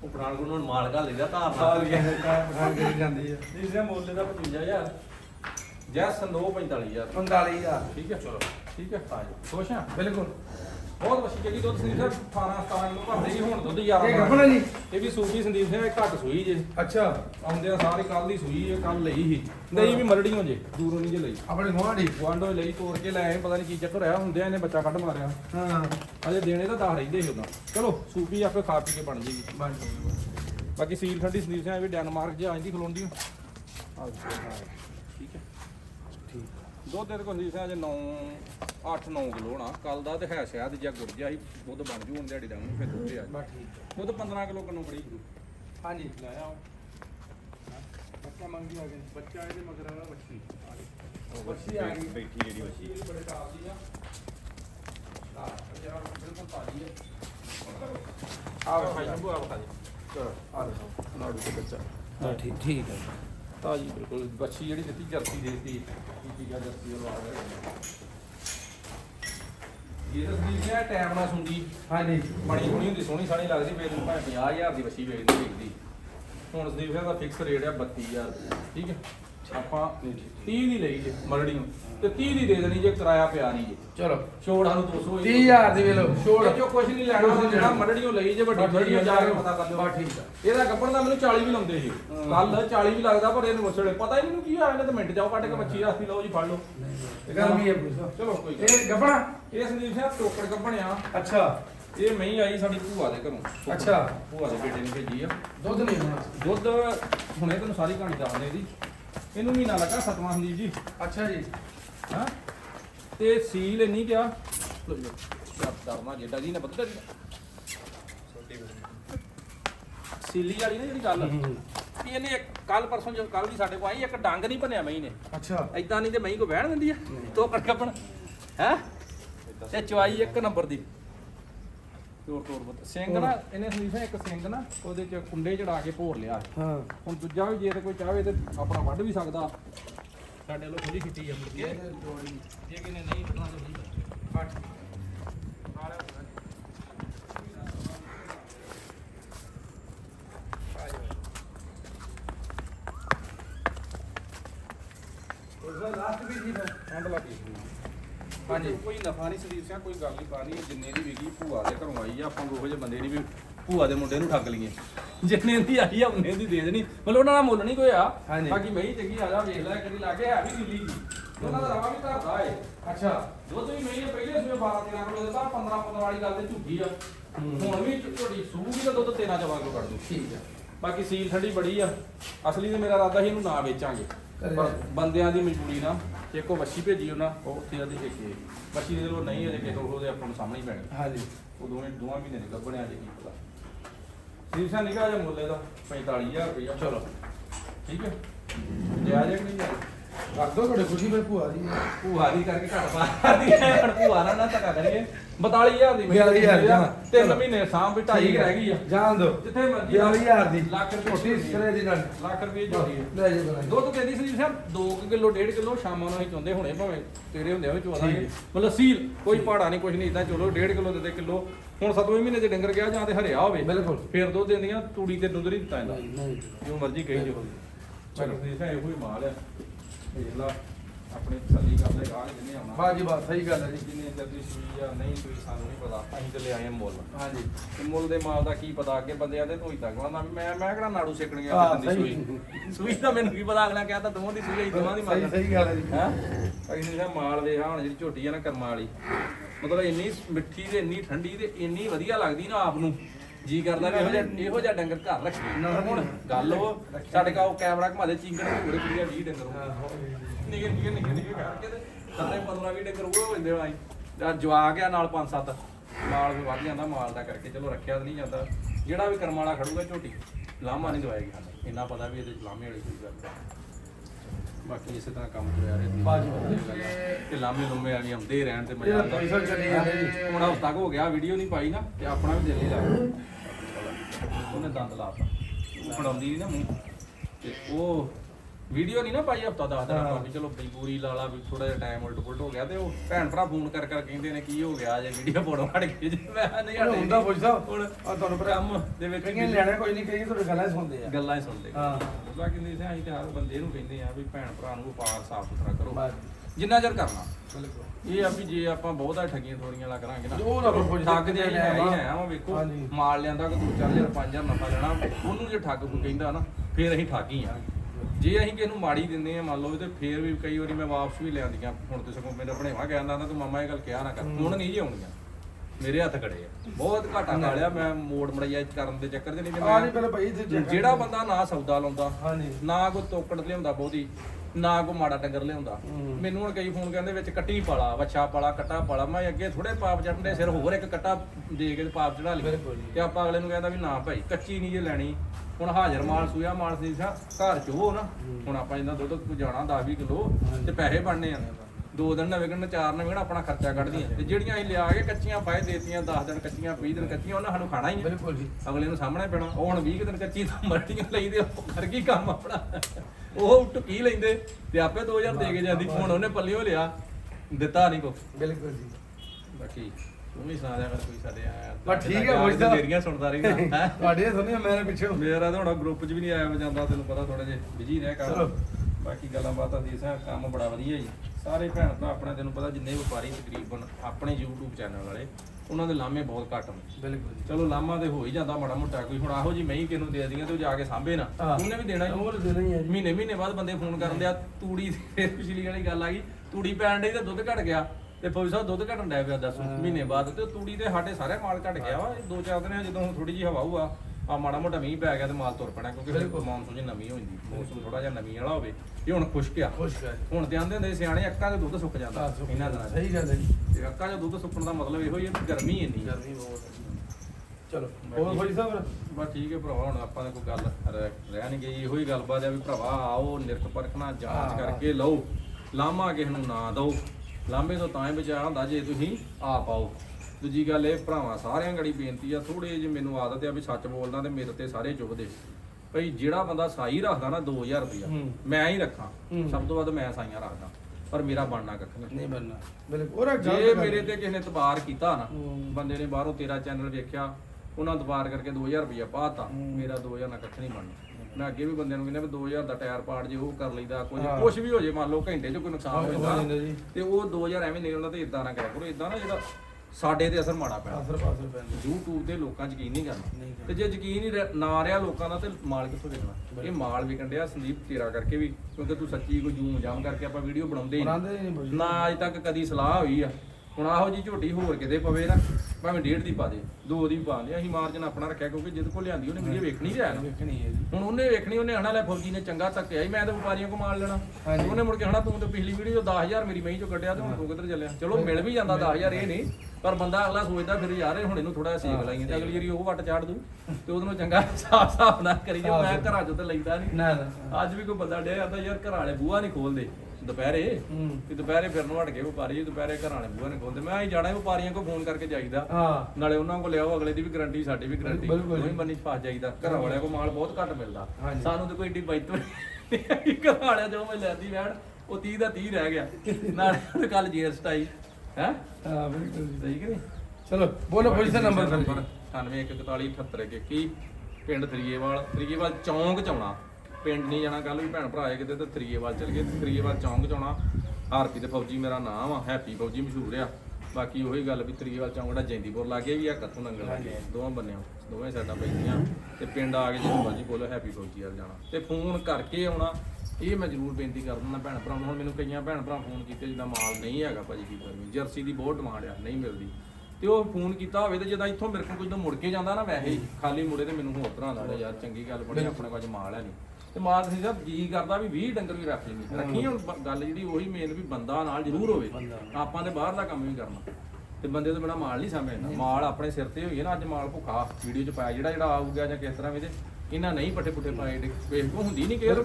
ਉਹ ਪਠਾਨਕੋਟ ਨੂੰ ਮਾਲ ਘੱਲ ਦਿੰਦਾ ਧਾਰ ਸਾਲ ਗਿਆ ਕਾ ਪਠਾਨ ਕਰੀ ਜਾਂਦੀ ਆ। ਇਸ ਦੇ ਮੁੱਲ ਦਾ 55000 ਜੈਸ ਨੋ 45000 45000 ਠੀਕ ਹੈ। ਚਲੋ। ਠੀਕ ਹੈ। ਹਾਂ ਜੀ ਖੁਸ਼ ਆ? ਬਿਲਕੁਲ। ਬਹੁਤ ਵਸੀ ਜਿਹੜੀ ਦੁੱਧ ਸੰਦੀਪ ਸਾਹਿਬ 18 17 ਕਿਲੋ ਭਰਦੇ ਜੀ ਹੁਣ ਦੁੱਧ 11 ਇਹ ਗੱਭਣ ਹੈ ਜੀ ਇਹ ਵੀ ਸੂਜੀ ਸੰਦੀਪ ਸਿੰਘ ਇਹ ਘੱਟ ਸੂਈ ਜੇ। ਅੱਛਾ। ਆਉਂਦੇ ਆ ਸਾਰੇ ਕੱਲ ਦੀ ਸੂਈ ਇਹ ਕੱਲ ਲਈ ਸੀ। ਨਹੀਂ ਵੀ ਮਰੜੀਆਂ ਜੇ ਦੂਰੋਂ ਨਹੀਂ ਜੇ ਲਈ। ਆਪਣੇ ਗੁਆਂਢੀ? ਗਵਾਂਡੋ ਲਈ ਤੋੜ ਕੇ ਲੈ ਆਏ ਪਤਾ ਨਹੀਂ ਕੀ ਚੱਕਰ ਹੋਇਆ ਹੁੰਦਿਆਂ ਇਹਨੇ ਬੱਚਾ ਕੱਢ ਮਾਰਿਆ। ਹਾਂ। ਅਜੇ ਦੇਣੇ ਤਾਂ ਦਸ ਰਹਿੰਦੇ ਸੀ ਉਦੋਂ। ਚਲੋ ਸੂਪੀ ਆਪੇ ਖਾ ਪੀ ਕੇ ਬਣ ਜੇਗੀ। ਬਣ ਜਾਊਗਾ। ਬਾਕੀ ਸੀਲ ਠੰਡੀ ਸੰਦੀਪ ਸਿੰਘ ਵੀ ਡੈਨਮਾਰਕ ਜੇ ਆਂਦੀ ਖਲੋਂਦੀ ਠੀਕ ਹੈ। ਠੀਕ। ਦੁੱਧ ਦੇ ਕੋਲ ਸੰਦੀਪ ਸਿੰਘ ਅਜੇ 9 8 9 ਕਿਲੋ ਹੋਣਾ। ਕੱਲ ਦਾ ਤੇ ਹੈ ਸ਼ਾਇਦ ਜਾਂ ਗੁਰਜਿਆ ਸੀ ਦੁੱਧ ਬਣ ਜੂ ਹੁਣ ਦਿਹਾੜੀ ਦਾ ਫਿਰ ਦੁੱਧ ਆ ਬਸ ਠੀਕ ਦੁੱਧ 15 ਕਿਲੋ ਕੰਨੋਂ ਬੜੀ। ਜੂ ਹਾਂਜੀ ਲੈ ਆਓ। ਬੱਚਾ ਮੰਗੀ ਆ ਗਏ ਬੱਚਾ ਇਹਦੇ ਮਗਰ ਵਾਲਾ ਬੱਚੀ ਬੱਚੀ ਆ ਗਈ। ਬੈਠੀ ਜਿਹੜੀ ਵੱਛੀ। ਇਹ ਬੜੇ ਦੀ ਆ। ਆ ਜਰਾ ਬਿਲਕੁਲ ਤਾਜੀ ਹੈ ਆ ਵਾ ਖਾਈ ਬੁਆ ਵਾ ਚਲੋ ਆ ਦੇਖੋ। ਨਾੜੂ ਤੇ ਬੱਚਾ। ਹਾਂ ਠੀਕ ਠੀਕ ਹੈ ਤਾਜੀ ਬਿਲਕੁਲ। ਬੱਚੀ ਜਿਹੜੀ ਦਿੱਤੀ ਜਰਸੀ ਦੇ ਦਿੱਤੀ। ਕੀ ਗੱਲ ਜਰਸੀ ਉਹ ਆ ਗਿਆ ਇਹ ਤਾਂ ਸੰਦੀਪ ਜੀ ਟਾਈਮ ਨਾਲ ਸੁਣਦੀ। ਹਾਂਜੀ। ਬਣੀ ਹੋਣੀ ਹੁੰਦੀ ਸੋਹਣੀ ਸਾਣੀ ਲੱਗਦੀ ਵੇਚ ਨੂੰ ਭਾਵੇਂ 50000 ਦੀ ਬੱਚੀ ਵੇਚਦੀ ਵੇਚਦੀ ਹੁਣ ਸੰਦੀਪ ਸਿੰਘ ਦਾ ਫਿਕਸ ਰੇਟ ਆ 32000 ਠੀਕ ਹੈ। ਆਪਾਂ 30 ਦੀ ਲਈ ਜੇ ਮਰੜੀ ਨੂੰ। ਤੇ 30 ਦੀ ਦੇ ਦੇਣੀ ਜੇ ਕਿਰਾਇਆ ਪਿਆ ਨਹੀਂ ਜੇ। ਚਲੋ। ਛੋੜ ਸਾਨੂੰ 200 ਹੀ। 30000 ਦੀ ਵੇਲੋ। ਛੋੜ। ਛੋੜ ਚੋ ਕੁਝ ਨਹੀਂ ਲੈਣਾ ਨੀ ਜਿਹੜਾ। ਮਰੜੀਓ ਲਈ ਜੇ ਵੱਡੀ ਮਰੜੀ ਜਾ ਕੇ ਪਤਾ ਕਰ ਲਿਓ। ਬਸ ਠੀਕ ਆ। ਇਹਦਾ ਗੱਬਣ ਦਾ ਮੈਨੂੰ 40 ਵੀ ਲਾਉਂਦੇ ਸੀ। ਹਾਂ। ਕੱਲ 40 ਵੀ ਲੱਗਦਾ ਪਰ ਇਹਨੂੰ ਮੁਸਲੇ ਪਤਾ ਹੀ ਨਹੀਂ ਕੀ ਹੋਇਆ ਇਹਨੇ ਤਾਂ ਮਿੰਟ ਜਾਓ ਕੱਢ ਕੇ ਮੱਛੀ ਰਾਸਤੀ ਲਓ ਜੀ ਫੜ ਲਓ। ਗਰਮੀ ਹੈ ਪੁੱਛੋ ਚਲੋ ਕੋਈ ਗੱਲ ਇਹ ਗੱਬਣਾ ਨੀ। ਇਹ ਸੰਦੀਪ ਸਿੰਘ ਟੋਕੜ ਗੱਬਣ ਆ ਅੱਛਾ। ਇਹ ਮਹੀਂ ਆਈ ਸਾਡੀ ਭੂਆ ਦੇ ਘਰੋਂ। ਅੱਛਾ। ਭੂਆ ਦੇ ਬੇਟੇ ਨੇ ਭੇਜੀ ਆ। ਦੁੱਧ ਨਹੀਂ ਹੋਣਾ। ਦੁੱਧ ਹੁਣੇ ਤੈਨੂੰ ਸਾਰੀ ਕਹਾਣੀ ਦੱਸਦੇ ਇਹਦੀ ਇਹਨੂੰ ਮਹੀਨਾ ਲੱਗਾ ਸਤਵਾਂ ਸੰਦੀਪ ਜੀ। ਅੱਛਾ ਜੀ। ਹਾਂ? ਤੇ ਸੀਲ ਇੰਨੀ ਕਿਆ? ਲੋ ਜੀ। ਸ਼ਾਪ ਕਰਨਾ ਜਿਹੜਾ ਜੀ ਨੇ ਬੱਦਲ ਸੀਲੀ ਵਾਲੀ ਨਾ ਜਿਹੜੀ ਗੱਲ। ਵੀ ਇਹਨੇ ਕੱਲ ਪਰਸੋਂ ਜਦੋਂ ਕੱਲ ਵੀ ਸਾਡੇ ਕੋਲ ਆਈ ਇੱਕ ਡੰਗ ਨਹੀਂ ਭੰਨਿਆ ਮਹੀਂ ਨੇ। ਅੱਛਾ। ਐਦਾਂ ਨਹੀਂ ਤੇ ਮਹੀਂ ਕੋ ਬਹਿਣ ਦਿੰਦੀ ਆ। ਤੋ ਕੜਕਪਣ ਹੈ? ਤੇ ਚਵਾਈ ਇੱਕ ਨੰਬਰ ਦੀ। ਤੋੜ ਤੋੜ ਬਤ ਸਿੰਘ ਨਾ ਇਹਨੇ ਸਿੰਘ ਇੱਕ ਸਿੰਘ ਨਾ ਉਹਦੇ ਚ ਕੁੰਡੇ ਚੜਾ ਕੇ ਭੋਰ ਲਿਆ। ਹਾਂ। ਹੁਣ ਦੂਜਾ ਵੀ ਜੇ ਤੇ ਕੋਈ ਚਾਹਵੇ ਤੇ ਆਪਣਾ ਵੱਢ ਵੀ ਸਕਦਾ। ਸਾਡੇ ਵੱਲੋਂ ਖੁੱਲੀ ਖਿੱਚੀ ਆ ਮੁੜ ਕੇ ਜੇ ਕਿਨੇ ਨਹੀਂ ਕੱਢਣਾ ਤਾਂ ਨਹੀਂ ਕੱਢ ਉਹਦਾ ਲਾਸਟ ਵੀ ਜੀ ਫਿਰ ਐਂਡ ਲਾ ਕੇ ਹਾਂਜੀ। ਕੋਈ ਨਫਾ ਨਹੀਂ ਸੰਦੀਪ ਸਿੰਘ ਕੋਈ ਗੱਲ ਨਹੀਂ ਪਾਣੀ ਜਿੰਨੇ ਦੀ ਵਿਕੀ ਭੂਆ ਦੇ ਘਰੋਂ ਆਈ ਆ ਆਪਾਂ ਉਹੋ ਜਿਹੇ ਬੰਦੇ ਨਹੀਂ ਵੀ ਭੂਆ ਦੇ ਮੁੰਡੇ ਨੂੰ ਠੱਗ ਲਈਏ। ਜਿੰਨੇ ਦੀ ਆਈ ਆ ਉਹਨੇ ਦੀ ਦੇ ਦੇਣੀ ਮਤਲਬ ਉਹਨਾਂ ਦਾ ਮੁੱਲ ਨਹੀਂ ਕੋਈ ਆ। ਹਾਂਜੀ। ਬਾਕੀ ਮਈ ਚੰਗੀ ਆ ਜਾ ਵੇਖ ਲੈ ਕਦੀ ਲਾਗੇ ਹੈ ਵੀ ਦਿੱਲੀ ਦੀ। ਉਹਨਾਂ ਦਾ ਰਵਾ ਵੀ ਘਰ ਦਾ ਏ। ਅੱਛਾ ਦੁੱਧ ਵੀ ਮਈ ਪਹਿਲੇ ਸੂਏ 12 13 ਕਿਲੋ ਦਿੱਤਾ 15 15 ਵਾਲੀ ਗੱਲ ਤੇ ਝੁੱਗੀ ਆ। ਹੁਣ ਵੀ ਤੁਹਾਡੀ ਸੂਗੀ ਤਾਂ ਦੁੱਧ 13 14 ਕਿਲੋ ਕੱਢ ਦੂ ਠੀਕ ਹੈ ਬਾਕੀ ਸੀਲ ਠੰਡੀ ਬੜੀ ਆ। ਅਸਲੀ ਤੇ ਮੇਰਾ ਇਰਾਦਾ ਸੀ ਇਹਨੂੰ ਨਾ ਵੇਚਾਂਗੇ। ਪਰ ਬੰਦਿਆਂ ਦੀ ਮਜਬੂਰੀ ਨਾ। ਜੇ ਕੋ ਵੱਛੀ ਭੇਜੀ ਉਹਨਾਂ ਉਹ ਉੱਥੇ ਆਦੀ ਦੇਖੇ ਵੱਛੀ ਦੇ ਲੋ ਨਹੀਂ ਅਜੇ ਕਿ ਉਹਦੇ ਆਪਾਂ ਨੂੰ ਸਾਹਮਣੇ ਹੀ ਪੈਣੀ। ਹਾਂਜੀ। ਉਹ ਦੋਵੇਂ ਦੋਵਾਂ ਮਹੀਨੇ ਦੇ ਗੱਭਣਿਆ ਜੇ ਕੀ ਪਤਾ। ਸੀਸਾ ਨਿਕਾ ਜਾ ਮੁੱਲੇ ਦਾ 45000 ਰੁਪਇਆ ਚਲੋ। ਠੀਕ ਹੈ? ਜਾਇਜ਼ ਹੈ ਕਿ ਨਹੀਂ ਜਾਇਜ਼ ਕਰ ਦੋ ਤੁਹਾਡੇ ਖੁਸ਼ੀ ਫਿਰ ਭੂਆ ਦੀ। ਭੂਆ ਦੀ ਕਰਕੇ ਘੱਟ ਪਾ ਦੀ ਭੂਆ ਨਾਲ ਨਾ ਧੱਕਾ ਕਰੀਏ। 42000 ਦੀ 42,000 ਜਾਂ। ਤਿੰਨ ਚਲੋ। ਮਹੀਨੇ ਸਾਂਭ ਵੀ ਢਾਈ ਕੁ ਰਹਿ ਗਈ ਆ। ਜਾਣ ਦੋ। ਜਿੱਥੇ ਮਰਜ਼ੀ 42000 ਦੀ। ਲੱਖ ਰੁਪਏ ਛੋਟੀ ਸਿਰੇ ਦੀ ਨਾਲ ਲੱਖ ਰੁਪਏ ਜੋੜੀ ਹੈ ਲੈ ਜੀ ਬਣਾ ਦੁੱਧ ਕਹਿੰਦੀ ਸੀ ਸਾਹਿਬ 2 ਕਿਲੋ 1.5 ਕਿਲੋ ਸ਼ਾਮਾਂ ਨੂੰ ਅਸੀਂ ਚੁੰਦੇ ਹੁਣੇ ਭਾਵੇਂ ਤੇਰੇ ਹੁੰਦੇ ਹੋਵੇ ਚੋਦਾਂਗੇ ਠੀਕ ਮਤਲਬ ਸੀਲ ਕੋਈ ਪਹਾੜਾ ਨਹੀਂ ਕੁਝ ਨਹੀਂ ਇਦਾਂ ਚਲੋ 1.5 ਕਿਲੋ ਦੇ ਦੇ ਕਿਲੋ। ਹੁਣ 7ਵੇਂ ਮਹੀਨੇ ਚ ਡੰਗਰ ਗਿਆ ਜਾਂ ਤੇ ਹਰਿਆ ਹੋਵੇ। ਬਿਲਕੁਲ। ਫਿਰ ਦੁੱਧ ਦਿੰਦੀਆਂ ਤੂੜੀ ਤੇ ਦੁੱਧ ਨਹੀਂ ਦਿੱਤਾ ਜਾਂਦਾ। ਜੋ ਮਰਜ਼ੀ ਕਹੀ ਜੋ ਚਲੋ। ਚਲੋ। ਦੇਖ ਇਹੋ ਹੀ ਮਾਲ ਆ। ਦੇਖ ਲਾ। ਆਪਣੀ ਤਸੱਲੀ ਕਰਦੇ ਗਾਹ ਜਿੰਨੇ ਆਉਣਾ। ਬਾਜੀ ਬਾਤ ਸਹੀ ਗੱਲ ਹੈ ਜੀ। ਜਿੰਨੇ ਜਲਦੀ ਸੂਈ ਆ ਨਹੀਂ ਸੂਈ ਸਾਨੂੰ ਨਹੀਂ ਪਤਾ ਅਸੀਂ ਤੇ ਲੈ ਆਏ ਮੁੱਲ। ਹਾਂਜੀ ਤੇ ਮੁੱਲ ਦੇ ਮਾਲ ਦਾ ਕੀ ਪਤਾ ਅੱਗੇ ਬੰਦਿਆਂ ਦੇ ਧੋਈ ਤੱਕ ਨਾ ਮੈਂ ਮੈਂ ਕਿਹੜਾ ਨਾੜੂ ਸੇਕਣ ਗਿਆ ਹਾਂ, ਬੰਦੀ ਸਹੀ। ਸੂਈ। ਸੂਈ ਤਾਂ ਮੈਨੂੰ ਕੀ ਪਤਾ ਅਗਲਾ ਕਹਿੰਦਾ ਦੋਵਾਂ ਦੀ ਸੂਈ ਆਈ ਦੋਵਾਂ ਦੀ ਸਹੀ ਮਾਲ ਸਹੀ ਗੱਲ ਹੈ ਜੀ। ਹੈ? ਅਸੀਂ ਨੇ ਮਾਲ ਵੇਖਾ ਹੁਣ ਜਿਹੜੀ ਝੋਟੀ ਆ ਨਾ ਕਰਮਾਂ ਵਾਲੀ। ਮਤਲਬ ਇੰਨੀ ਮਿੱਠੀ ਤੇ ਇੰਨੀ ਠੰਡੀ ਤੇ ਇੰਨੀ ਵਧੀਆ ਲੱਗਦੀ ਨਾ ਆਪ ਨੂੰ। ਜੀ ਕਰਦਾ ਵੀ ਇਹੋ ਜਿਹਾ ਇਹੋ ਜਿਹਾ ਡੰਗਰ ਘਰ ਰੱਖੀ। ਨਾ, ਹੁਣ ਗੱਲ ਉਹ ਸਾਡੇ ਕਾ ਉਹ ਕੈਮਰਾ ਘੁਮਾ ਦੇ ਚਿੰਗੜ ਘੂੜੇ ਕੁੜੀਆਂ 20 ਡੰਗਰ। ਨਿੱਕੇ ਨਿੱਕੇ ਨਿੱਕੇ ਨਿੱਕੇ ਕਰਕੇ ਤੇ ਸਾਰੇ 15 20 ਡੰਗਰ ਉਹ ਹੁੰਦੇ ਵਾਈ ਤੇ ਜਵਾਕ ਆ ਨਾਲ 5 7 ਮਾਲ ਵੀ ਵੱਧ ਜਾਂਦਾ ਮਾਲ ਦਾ ਕਰਕੇ ਚਲੋ ਰੱਖਿਆ ਤਾਂ ਨਹੀਂ ਜਾਂਦਾ। ਜਿਹੜਾ ਵੀ ਕਰਮ ਵਾਲਾ ਖੜੂਗਾ ਝੋਟੀ ਲਾਮਾ ਨਹੀਂ ਦਵਾਏਗੀ ਸਾਨੂੰ। ਇੰਨਾ ਪਤਾ ਵੀ ਇਹਦੇ ਲਾਮੇ ਵਾਲੀ ਕੋਈ ਗੱਲ। ਬਾਕੀ ਇਸੇ ਤਰ੍ਹਾਂ ਕੰਮ ਹੋਇਆ ਰਹੇ ਤੇ ਲਾਮੇ ਲੁਮੇ ਵਾਲੀ ਆਉਂਦੇ ਰਹਿਣ ਤੇ ਮਜ਼ਾ ਆਉਂਦਾ। ਪੈਸਾ ਚੱਲੀ ਜਾਂਦੇ ਜੀ। ਹੁਣ ਹਫਤਾ ਹੋ ਗਿਆ ਵੀਡੀਓ ਨਹੀਂ ਪਾਈ ਨਾ ਤੇ ਆਪਣਾ ਵੀ ਦਿਲ ਹੀ ਲੱਗ ਉਹਨੇ ਦੰਦ ਲਾਤਾ। ਉਹ ਫੜਾਉਂਦੀ ਨਹੀਂ ਨਾ ਮੂੰਹ। ਤੇ ਉਹ ਵੀਡੀਓ ਨਹੀਂ ਨਾ ਪਾਈ ਹਫਤਾ ਦੱਸ ਦਿਨ। ਆਪਾਂ ਵੀ ਚਲੋ ਮਜਬੂਰੀ ਲਾ ਲਾ ਵੀ ਥੋੜਾ ਜਿਹਾ ਟਾਈਮ ਉਲਟ ਪੁਲਟ ਹੋ ਗਿਆ ਤੇ ਉਹ ਭੈਣ ਭਰਾ ਫੋਨ ਕਰ ਕਰ ਕਹਿੰਦੇ ਨੇ ਕੀ ਹੋ ਗਿਆ ਜੇ ਵੀਡੀਓ ਪਾਉਣ ਵੜ ਗਏ ਜੇ ਮੈਂ ਨਹੀਂ ਹੁਣ ਹੁੰਦਾ ਪੁੱਛ ਸਾਹਿਬ ਹੁਣ ਆ ਤੁਹਾਨੂੰ ਕੰਮ ਦੇ ਵਿੱਚ ਕਈਆਂ ਨੇ ਲੈਣਾ ਕੋਈ ਨਹੀਂ ਕਈ ਤੁਹਾਡੇ ਗੱਲਾਂ ਹੀ ਸੁਣਦੇ ਆ। ਗੱਲਾਂ ਹੀ ਸੁਣਦੇ ਹਾਂ। ਉਹਦਾ ਕਹਿੰਦੇ ਸੀ ਅਸੀਂ ਤੇ ਹਰ ਬੰਦੇ ਨੂੰ ਕਹਿੰਦੇ ਆ ਵੀ ਭੈਣ ਭਰਾ ਨੂੰ ਵਪਾਰ ਸਾਫ਼ ਸੁਥਰਾ ਕਰੋ। ਜਿੰਨਾ ਚਿਰ ਕਰਨਾ। ਬਿਲਕੁਲ। ਇਹ ਆ ਵੀ ਜੇ ਆਪਾਂ ਬਹੁਤਾ ਠੱਗੀਆਂ ਥੋੜੀਆਂ ਲਾ ਕਰਾਂਗੇ ਨਾ ਉਹ ਨਾ ਪੁੱਛ ਠੱਗ ਦੇ ਹੈ ਹੀ ਹੈ ਉਹ ਵੇਖੋ। ਮਾਲ ਲਿਆਂਦਾ ਕਿ 2-4000 5000 ਨਫਾ ਲੈਣਾ ਉਹਨੂੰ ਜੇ ਠੱਗ ਕੋਈ ਕਹਿੰਦਾ ਨਾ ਫੇਰ ਅਸੀਂ ਠੱਗ ਹੀ ਆ। ਜੇ ਅਸੀਂ ਕਿਸੇ ਨੂੰ ਮਾੜੀ ਦਿੰਦੇ ਆ ਮੰਨ ਲਓ ਤੇ ਫੇਰ ਵੀ ਕਈ ਵਾਰੀ ਮੈਂ ਵਾਪਸ ਵੀ ਲਿਆਂਦੀਆਂ ਹੁਣ ਤੇ ਸਗੋਂ ਮੇਰਾ ਭਣੇਵਾ ਕਹਿੰਦਾ ਨਾ ਤੂੰ ਮਾਮਾ ਇਹ ਗੱਲ ਕਿਹਾ ਨਾ ਕਰ ਹੁਣ ਨਹੀਂ ਜੀ ਆਉਣੀਆਂ ਮੇਰੇ ਹੱਥ ਖੜੇ ਆ। ਬਹੁਤ ਘਾਟਾ ਖਾ ਲਿਆ ਮੈਂ ਮੋੜ ਮੜਾਈਆ ਕਰਨ ਦੇ ਚੱਕਰ 'ਚ ਨਹੀਂ ਤੇ ਆ ਨਹੀਂ ਮੈਂ ਪਹਿਲਾਂ ਭਾਈ ਇੱਥੇ check ਜਿਹੜਾ ਬੰਦਾ ਨਾ ਸੌਦਾ ਲਾਉਂਦਾ ਹਾਂਜੀ। ਨਾ ਕੋਈ ਤੋਕੜ ਲਿਆਉਂਦਾ ਬਹੁਤੀ ਨਾ ਕੋਈ ਮਾੜਾ ਡੰਗਰ ਲਿਆਉਂਦਾ। ਮੈਨੂੰ ਹੁਣ ਕਈ ਫੋਨ ਕਹਿੰਦੇ ਵਿੱਚ ਕੱਟੀ ਪਾਲਾ ਵੱਛਾ ਪਾਲਾ ਕੱਟਾ ਪਾਲਾ। ਮੈਂ ਅੱਗੇ ਥੋੜੇ ਪਾਪ ਚੜਨ ਸਿਰ ਹੋਰ ਇੱਕ ਕੱਟਾ ਦੇ ਕੇ ਪਾਪ ਚੜਾ ਲਈ। ਤੇ ਆਪਾਂ ਅਗਲੇ ਨੂੰ ਕਹਿੰਦਾ ਵੀ ਨਾ ਭਾਈ ਕੱਚੀ ਨਹੀਂ ਜੇ ਲੈਣੀ। ਹੁਣ ਹਾਜ਼ਰ ਮਾਲ ਸੂਆ ਮਾਲ ਸੀ ਸਾ ਘਰ ਚੋ ਨਾ। ਹੁਣ ਆਪਾਂ ਜਿੰਦਾ ਦੁੱਧ ਕੋ ਜਾਣਾ 10 20 ਕਿਲੋ ਤੇ ਪੈਸੇ ਬਣਨੇ ਆ। ਦੋ ਦਿਨ ਨਵੇਂ ਗਣ ਚਾਰ ਨਵੇਂ ਗਣ ਆਪਣਾ ਖਰਚਾ ਕੱਢਦੀਆਂ। ਤੇ ਜਿਹੜੀਆਂ ਅਸੀਂ ਲਿਆ ਕੇ ਕੱਚੀਆਂ ਪਾਏ ਦੇਤੀਆਂ 10 ਦਿਨ ਕੱਚੀਆਂ 20 ਦਿਨ ਕੱਚੀਆਂ ਉਹਨਾਂ ਸਾਨੂੰ ਖਾਣਾ ਹੀ ਬਿਲਕੁਲ ਜੀ। ਅਗਲੇ ਨੂੰ ਸਾਹਮਣੇ ਪੈਣਾ। ਉਹ ਹੁਣ 20 ਕੁ ਦਿਨ ਕੱਚੀ ਤਾਂ ਮਰਟੀਆਂ ਲਈਦੇ ਉਹ ਕਰ ਗਈ ਕੰਮ ਆਪਣਾ। ਉਹ ਟੁਕੀ ਲੈਂਦੇ? ਤੇ ਆਪੇ 2000 ਦੇ ਕੇ ਜਾਂਦੀ। ਹੁਣ ਉਹਨੇ ਪੱਲਿਓ ਲਿਆ ਦਿੱਤਾ ਨਹੀਂ ਕੋ ਬਿਲਕੁਲ ਜੀ। ਬਾਕੀ ਤੂੰ ਵੀ ਸੁਣਾ ਦਿਆ ਕਰ ਕੋਈ ਸਾਡੇ ਆਇਆ ਬਸ ਠੀਕ ਹੈ, ਪੁੱਛਦਾ। ਮੇਰੀਆਂ ਸੁਣਦਾ ਰਹਿਣਾ ਹੈ? ਤੁਹਾਡੇ ਸੁਣੀਆਂ ਮੇਰੇ ਪਿੱਛੇ। ਮੇਰਾ ਤਾਂ ਹੁਣ ਗਰੁੱਪ 'ਚ ਵੀ ਨਹੀਂ ਆਇਆ ਜਾਂਦਾ ਤੈਨੂੰ ਪਤਾ ਥੋੜਾ ਜਿਹਾ। ਬਿਜ਼ੀ ਰਹਿ ਚਲੋ। ਬਾਕੀ ਗੱਲਾਂ ਬਾਤਾਂ ਦੀ ਸਾ ਕੰਮ ਬੜਾ ਵਧੀਆ ਜੀ। ਸਾਰੇ ਭੈਣ ਭਰਾ ਆਪਣੇ ਤੈਨੂੰ ਪਤਾ ਜਿੰਨੇ ਵਪਾਰੀ ਤਕਰੀਬਨ ਆਪਣੇ YouTube ਚੈਨਲ ਵਾਲੇ ਉਹਨਾਂ ਦੇ ਲਾਮੇ ਬਹੁਤ ਘੱਟ ਨੇ। ਬਿਲਕੁਲ ਜੀ। ਚਲੋ ਲਾਮਾ ਤੇ ਹੋ ਹੀ ਜਾਂਦਾ ਮਾੜਾ ਮੋਟਾ ਕੋਈ। ਹੁਣ ਆਹੋ ਜੀ ਮੈਂ ਹੀ ਕਿਸ ਨੂੰ ਦੇ ਦੀਆਂ ਤੇ ਉਹ ਜਾ ਕੇ ਸਾਂਭੇ ਨਾ। ਉਹਨੇ ਵੀ ਦੇਣਾ ਹੀ। ਉਹ ਤਾਂ ਦੇਣਾ ਹੀ ਹੈ ਜੀ। ਮਹੀਨੇ ਮਹੀਨੇ ਬਾਅਦ ਬੰਦੇ ਫੋਨ ਕਰਨ ਦਿਆ ਤੂੜੀ ਤੇ ਪਿਛਲੀ ਵਾਲੀ ਗੱਲ ਆ ਗਈ। ਤੂੜੀ ਪੈਣ ਡਈ ਤੇ ਦੁੱਧ ਘਟ ਗਿਆ। ਤੇ ਫੌਜੀ ਸਾਹਿਬ ਦੁੱਧ ਘਟਣ ਡਿਆ ਪਿਆ ਦੱਸੋ। ਮਹੀਨੇ ਬਾਅਦ ਤੇ ਤੂੜੀ ਤੇ ਸਾਡੇ ਸਾਰੇ ਮਾਲ ਘਟ ਗਿਆ ਵਾ। ਇਹ ਦੋ ਚਾਰ ਦਿਨ ਜਦੋਂ ਥੋੜੀ ਜਿਹੀ ਹਵਾ ਹੁਆ ਆ। ਮਾੜਾ ਮੋਟਾ ਮੀਂਹ ਪੈ ਗਿਆ ਤੇ ਮਾਲ ਤੁਰ ਪੈਣਾ ਕਿਉਂਕਿ ਫਿਰ ਮੌਨਸੂਨ ਚ ਨਮੀ ਹੋ ਜਾਂਦੀ ਮੌਸਮ ਥੋੜਾ ਜਿਹਾ ਨਮੀ ਵਾਲਾ ਹੋਵੇ ਇਹ ਹੁਣ ਖੁਸ਼ਕ ਆ। ਖੁਸ਼ ਕਰ ਹੁਣ ਤੇ ਆਂਦੇ ਹੁੰਦੇ ਸਿਆਣੇ ਅੱਕਾਂ 'ਚ ਦੁੱਧ ਸੁੱਕ ਜਾਂਦਾ ਇਹਨਾਂ ਦਿਨਾਂ 'ਚ ਸਹੀ ਗੱਲ ਹੈ ਜੀ। ਤੇ ਅੱਕਾਂ 'ਚ ਦੁੱਧ ਸੁੱਕਣ ਦਾ ਮਤਲਬ ਇਹੋ ਹੀ ਹੈ ਗਰਮੀ ਇੰਨੀ। ਆ ਗਰਮੀ ਬਹੁਤ ਹੈ ਚਲੋ ਹੋਰ ਭਾਈ ਸਾਹਿਬ? ਬਸ ਠੀਕ ਹੈ ਭਰਾਵਾ ਹੁਣ ਆਪਾਂ ਨੇ ਕੋਈ ਗੱਲ ਰਹਿ ਨਹੀਂ ਗਈ। ਇਹੋ ਹੀ ਗੱਲਬਾਤ ਆ ਵੀ ਭਰਾਵਾ ਆਓ ਨਿਰਖ ਪਰਖਣਾ ਜਾਂਚ ਹਾਂ। ਕਰਕੇ ਲਓ। ਲਾਮਾ ਕਿਸੇ ਨੂੰ ਨਾ ਦਿਓ। ਲਾਂਬੇ ਤੋਂ ਤਾਂ ਹੀ ਬਚਾ ਹੁੰਦਾ ਜੇ ਤੁਸੀਂ ਆਪ ਆਓ। ਦੂਜੀ ਗੱਲ ਇਹ ਭਰਾਵਾ ਸਾਰਿਆਂ ਗੜੀ ਬੇਨਤੀ ਆ ਥੋੜੇ ਜਿਹੇ ਮੈਨੂੰ ਆਦਤ ਆ ਵੀ ਸੱਚ ਬੋਲਦਾ ਤੇ ਮੇਰੇ ਤੇ ਸਾਰੇ ਚੁੱਭਦੇ ਭਈ ਜਿਹੜਾ ਬੰਦਾ ਸਾਈ ਰੱਖਦਾ ਨਾ 2000 ਰੁਪਇਆ ਹੂੰ। ਮੈਂ ਹੀ ਰੱਖਾਂ। ਸਭ ਤੋਂ ਵੱਧ ਮੈਂ ਸਾਈਆਂ ਰੱਖਦਾ ਪਰ ਮੇਰਾ ਬਣਨਾ ਕੱਖ ਨਹੀਂ ਨਹੀਂ ਬੰਨਾ ਬਿਲਕੁਲ ਉਹਦਾ ਜੇ ਮੇਰੇ ਤੇ ਕਿਸੇ ਨੇ ਤਬਾਰ ਕੀਤਾ ਨਾ। ਬੰਦੇ ਨੇ ਬਾਹਰੋਂ ਤੇਰਾ ਚੈਨਲ ਵੇਖਿਆ ਉਹਨਾਂ ਤਬਾਰ ਕਰਕੇ 2000 ਰੁਪਇਆ ਪਾਤਾ। ਮੇਰਾ 2000 ਨਾਲ ਕੱਖ ਨਹੀਂ ਬਣਨਾ ਮੈਂ ਅੱਗੇ ਵੀ ਬੰਦਿਆਂ ਨੂੰ ਕਹਿੰਦਾ ਵੀ 2000 ਦਾ ਟਾਇਰ ਪਾੜ ਜੇ ਉਹ ਕਰ ਲਈਦਾ ਕੁਝ। ਕੁਝ ਵੀ ਹੋ ਜੇ ਮੰਨ ਲਓ ਘੰਟੇ 'ਚ ਕੋਈ ਨੁਕਸਾਨ ਹੋ ਜਾਂਦਾ। ਤੇ ਉਹ 2000 ਐਵੇਂ ਨਿਕਲਦਾ ਤੇ ਇਦਾਂ ਨਾ ਕਰਿਆ ਕਰੋ ਇਦਾਂ ਨਾ ਜਿਹੜਾ ਸਾਡੇ ਤੇ ਅਸਰ ਮਾੜਾ ਪੈਣਾ। ਅਸਰ ਪਾਸਰ ਪੈਂਦਾ। YouTube ਤੇ ਲੋਕਾਂ 'ਚ ਯਕੀਨ ਨਹੀਂ ਨਹੀਂ ਕਰਨਾ। ਤੇ ਜੇ ਯਕੀਨ ਹੀ ਰਹਿ- ਨਾ ਰਿਹਾ ਲੋਕਾਂ ਦਾ ਤੇ ਮਾਲ ਕਿੱਥੋਂ ਵਿਕਣਾ ਇਹ ਮਾਲ ਵਿਕਣ ਡਿਆ ਸੰਦੀਪ ਤੇਰਾ ਕਰਕੇ ਵੀ ਕਿਉਂਕਿ ਤੂੰ ਸੱਚੀ ਕੋਈ ਜੂਮ ਜਾਮ ਕਰਕੇ ਆਪਾਂ ਵੀਡੀਓ ਬਣਾਉਂਦੇ ਹੀ ਨਹੀਂ। ਬਣਾਉਂਦੇ ਨਹੀਂ ਭਾਈ ਨਾ ਅਜ ਤੱਕ ਕਦੀ ਸਲਾਹ ਹੋਈ ਆ। ਹੁਣ ਆਹੋ ਜੀ ਝੋਟੀ ਹੋਰ ਕਿਤੇ ਪਵੇ ਨਾ। ਭਾਵੇਂ ਡੇਢ ਦੀ ਪਾ ਦੇ ਦੋ ਦੀ ਪਾ ਦੇ ਅਸੀਂ ਮਾਰਜਨ ਆਪਣਾ ਰੱਖਿਆ ਕਿਉਂਕਿ ਜਿਹਦੇ ਕੋਲ ਲਿਆਂਦੀ ਉਹਨੇ ਵੀਡੀਓ ਵੇਖਣੀ ਰਿਹਾ ਨਾ। ਵੇਖਣੀ ਹੈ ਜੀ। ਹੁਣ ਉਹਨੇ ਵੇਖਣੀ ਉਹਨੇ ਹਣਾ ਲੈ ਫੌਜੀ ਨੇ ਚੰਗਾ ਧੱਕਿਆ ਹੀ ਮੈਂ ਤਾਂ ਵਪਾਰੀਆਂ ਕੋ ਮਾਰ ਲੈਣਾ। ਉਹਨੇ ਮੁੜ ਕੇ ਹਣਾ ਤੂੰ ਤਾਂ ਪਿਛਲੀ ਵੀਡੀਓ 10000 ਮੇਰੀ ਮਹੀਂ ਚੋਂ ਕੱਢਿਆ ਤੇ ਹੁਣ ਤੂੰ ਕਿੱਧਰ ਚੱਲਿਆ? ਚਲੋ ਮਿਲ ਵੀ ਜਾਂਦਾ 10000 ਇਹ ਨਹੀਂ ਪਰ ਬੰਦਾ ਅਗਲਾ ਸੋਚਦਾ ਫਿਰ ਯਾਰ ਇਹ ਹੁਣ ਇਹਨੂੰ ਥੋੜਾ ਸੇਕ ਲਾਈਏ ਤੇ ਅਗਲੀ ਵਾਰੀ ਉਹ ਵੱਟ ਚਾੜ ਦੂ ਤੇ ਉਹਨੂੰ ਚੰਗਾ ਸਾਫ਼ ਸਾਫ਼ ਨਾ ਕਰੀ ਜੋ ਮੈਂ ਘਰਾਂ ਚੋਂ ਤੇ ਲੈਂਦਾ ਨਹੀਂ। ਅੱਜ ਵੀ ਕੋਈ ਬੰਦਾ ਡਿਆ ਜਾਂਦਾ ਯਾਰ ਘਰਾਂ ਵਾਲੇ ਬੂਹਾ ਨਹੀਂ ਖੋਲਦੇ। ਦੁਪਹਿਰੇ? ਹੂੰ। ਕਿ ਦੁਪਹਿਰੇ ਫਿਰਨ ਵੜ ਕੇ ਵਪਾਰੀ ਦੁਪਹਿਰੇ ਘਰਾਂ ਵਾਲੇ ਬੂਹਾ ਨਹੀਂ ਖੋਲਦੇ ਮੈਂ ਹੀ ਜਾਣਾ ਵਪਾਰੀਆਂ ਕੋ ਫੋਨ ਕਰਕੇ ਜਾਈਦਾ। ਹਾਂ। ਨਾਲੇ ਉਹਨਾਂ ਕੋਲ ਲਿਆਓ ਅਗਲੇ ਦੀ ਵੀ ਗਾਰੰਟੀ ਸਾਡੀ ਵੀ ਗਾਰੰਟੀ ਬਿਲਕੁਲ। ਦੋਵੇਂ ਬੰਨੀ ਚ ਫਸ ਜਾਈਦਾ। ਘਰਾਂ ਵਾਲਿਆਂ ਕੋ ਮਾਲ ਬਹੁਤ ਘੱਟ ਮਿਲਦਾ। ਹਾਂਜੀ। ਸਾਨੂੰ ਤਾਂ ਕੋਈ ਏਡੀ ਬਾਈਤ ਨਹੀਂ ਘਰਾਂ ਵਾਲਿਆਂ ਜੋ ਮੈਂ ਲੈਂਦੀ ਵੈਣ ਉਹ 30 ਦਾ 30 ਰਹਿ ਗਿਆ। ਨਾਲੇ ਕੱਲ ਜੀਐਸਟੀ ਆਈ ਹੈ? ਹਾਂ ਬਿਲਕੁਲ ਜੀ। ਸਹੀ ਕਿ ਨਹੀਂ? ਚਲੋ ਬੋਲੋ ਪੁਲਿਸ ਨੰਬਰ ਨੰਬਰ। 914178 ਪਿੰਡ ਤਰੀਏਵਾਲ ਤਰੀਏਵਾਲ ਚੌਂਕ ਚ ਆਉਣਾ। ਪਿੰਡ ਨਹੀਂ ਜਾਣਾ ਕੱਲ ਵੀ ਭੈਣ ਭਰਾ ਆਏ ਕਿਤੇ ਤੇ ਤਰੀਏਵਾਲ ਚਲ ਗਏ। ਤਰੀਏਵਾਲ ਚੌਂਕ ਚ ਆਉਣਾ। ਹਾਰਪੀ ਤੇ ਫੌਜੀ ਮੇਰਾ ਨਾਮ ਆ ਹੈਪੀ ਫੌਜੀ ਮਸ਼ਹੂਰ ਆ। ਬਾਕੀ ਉਹੀ ਗੱਲ ਵੀ ਤਰੀਏਵਾਲ ਚੌਂਕ ਦਾ ਜੈਂਦੀਪੁਰ ਲਾਗੇ ਵੀ ਆ ਕੱਥੋਂ ਨੰਗਲ ਲਾਗੇ ਦੋਵਾਂ ਬੰਨਿਆਂ ਦੋਵੇਂ ਸਾਈਡਾਂ ਪੈਂਦੀਆਂ ਤੇ ਪਿੰਡ ਆ ਕੇ ਜਦੋਂ ਮਰਜ਼ੀ ਬੋਲੋ ਹੈਪੀ ਫੌਜੀ ਵਾਲ ਜਾਣਾ। ਤੇ ਫੋਨ ਕਰਕੇ ਆਉਣਾ ਇਹ ਮੈਂ ਜ਼ਰੂਰ ਬੇਨਤੀ ਕਰ ਦਿੰਦਾ ਭੈਣ ਭਰਾ ਨੂੰ। ਹੁਣ ਮੈਨੂੰ ਕਈਆਂ ਭੈਣ ਭਰਾ ਫੋਨ ਕੀਤੇ ਜਿੱਦਾਂ ਮਾਲ ਨਹੀਂ ਹੈਗਾ ਭਾਜੀ ਕੀ ਕਰੀਏ ਜਰਸੀ ਦੀ ਬਹੁਤ ਡਿਮਾਂਡ ਆ ਨਹੀਂ ਮਿਲਦੀ। ਤੇ ਉਹ ਫੋਨ ਕੀਤਾ ਹੋਵੇ ਤੇ ਜਦੋਂ ਇੱਥੋਂ ਮੇਰੇ ਕੋਲ ਕੋਈ ਜਦੋਂ ਮੁੜ ਕੇ ਜਾਂਦਾ ਨਾ ਵੈਸੇ ਹੀ। ਖਾਲੀ ਮੁੜੇ ਤੇ ਮੈਨੂੰ ਹੋਰ ਤਰ੍ਹਾਂ ਲੱਗਦਾ ਯਾਰ ਚੰਗੀ ਗੱਲ ਬਣੀ ਆਪਣੇ ਕੋਲ ਅੱਜ ਮਾਲ ਹੈ ਨਹੀਂ। ਤੇ ਮਾਲ ਸੀ ਜਦ ਜੀ ਕਰਦਾ ਵੀ 20 ਡੰਗਰ ਵੀ ਰੱਖ ਲੈਣੀ ਰੱਖੀ ਹੁਣ ਬ- ਗੱਲ ਜਿਹੜੀ ਉਹੀ ਮੇਨ ਵੀ ਬੰਦਾ ਨਾਲ ਜ਼ਰੂਰ ਹੋਵੇ। ਆਪਾਂ ਤੇ ਬਾਹਰ ਦਾ ਕੰਮ ਵੀ ਕਰਨਾ। ਤੇ ਬੰਦੇ ਤੋਂ ਬਿਨਾ ਮਾਲ ਨਹੀਂ ਸਮਝਦਾ ਮਾਲ ਆਪਣੇ ਸਿਰ ਤੇ ਹੋਈਏ ਨਾ ਅੱਜ ਮਾਲ ਭੁੱਖਾ। ਵੀਡੀਓ ਚ ਪਾਇਆ ਜਿਹੜਾ ਜਿਹੜਾ ਆਊਗਾ ਜਾਂ ਕਿਸ ਤਰ੍ਹਾਂ ਵੀ ਤੇ ਇਹਨਾਂ ਨਹੀਂ ਪੱਠੇ ਪੁੱਠੇ ਪਾਏ ਡੇ ਵੇਖ ਕੋ ਹੁੰਦੀ ਨਹੀਂ ਕੇਅਰ।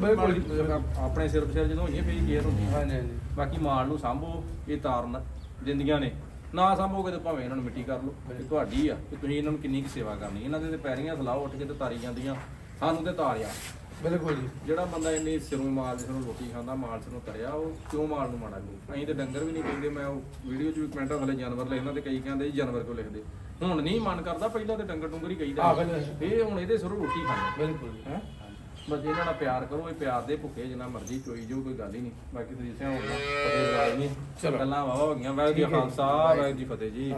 ਆਪਣੇ ਸਿਰ ਸਿਰ ਜਦੋਂ ਹੋਈਏ ਫੇਰ ਕੇਅਰ ਹੁੰਦੀ। ਆ। ਹਾਂਜੀ ਹਾਂਜੀ। ਬਾਕੀ ਮਾਲ ਨੂੰ ਸਾਂਭੋ ਇਹ ਤਾਰਨ ਦਿੰਦੀਆਂ ਨੇ। ਨਾ ਸਾਂਭੋਗੇ ਤੇ ਭਾਵੇਂ ਇਹਨਾਂ ਨੂੰ ਮਿੱਟੀ ਕਰ ਲਓ ਇਹ ਤੁਹਾਡੀ ਆ ਕਿ ਤੁਸੀਂ ਇਹਨਾਂ ਨੂੰ ਕਿੰਨੀ ਕੁ ਸੇਵਾ ਕਰਨੀ। ਇਹਨਾਂ ਦੇ ਤੇ ਪੈਰੀਆਂ ਸਲਾਹ ਉੱਠ ਕੇ ਤੇ ਤਾਰੀ ਜਾਂਦੀਆਂ। ਸਾਨੂੰ ਤੇ ਤਾਰਿਆ। ਬਿਲਕੁਲ ਜੀ। ਜਿਹੜਾ ਬੰਦਾ ਇੰਨੀ ਸਿਰੋਂ ਮਾਲ ਸਿਰੋਂ ਰੋਟੀ ਖਾਂਦਾ ਮਾਲ ਸਿਰੋਂ ਤਰਿਆ ਉਹ ਕਿਉਂ ਮਾਲ ਨੂੰ ਮਾੜਾ ਕਰੂ ਅਸੀਂ ਤੇ ਡੰਗਰ ਵੀ ਨਹੀਂ ਕਹਿੰਦੇ ਮੈਂ ਉਹ ਵੀਡੀਓ 'ਚ ਵੀ ਕਮੈਂਟਾਂ ਥੱਲੇ ਜਾਨਵਰ ਲਿਖਦਾ ਤੇ ਕਈ ਕਹਿੰਦੇ ਜੀ ਜਾਨਵਰ ਕਿਉਂ ਲਿਖਦੇ? ਹੁਣ ਨਹੀਂ ਮਨ ਕਰਦਾ ਪਹਿਲਾਂ ਤੇ ਡੰਗਰ ਡੁੰਗਰ ਹੀ ਕਹੀਦਾ ਇਹ ਹੁਣ ਇਹਦੇ ਸਿਰੋਂ ਰੋਟੀ ਖਾਂਦੇ। ਬਿਲਕੁਲ। ਹੈ? ਬਸ ਇਹਨਾਂ ਨਾਲ ਪਿਆਰ ਕਰੋ ਇਹ ਪਿਆਰ ਦੇ ਭੁੱਖੇ ਜਿੰਨਾ ਮਰਜ਼ੀ ਚੋਈ ਜੋ ਕੋਈ ਗੱਲ ਹੀ ਨਹੀਂ। ਬਾਕੀ ਤੁਸੀਂ ਸਿਆਣੋ ਫਤਿਹ ਬੁਲਾਈ ਨਹੀਂ ਚਲੋ। ਗੱਲਾਂ ਵਾਵਾ ਹੋ ਗਈਆਂ। ਵਾਹਿਗੁਰੂ ਜੀ ਖਾਲਸਾ ਵਾਹਿਗੁਰੂ ਜੀ ਫਤਿਹ ਜੀ।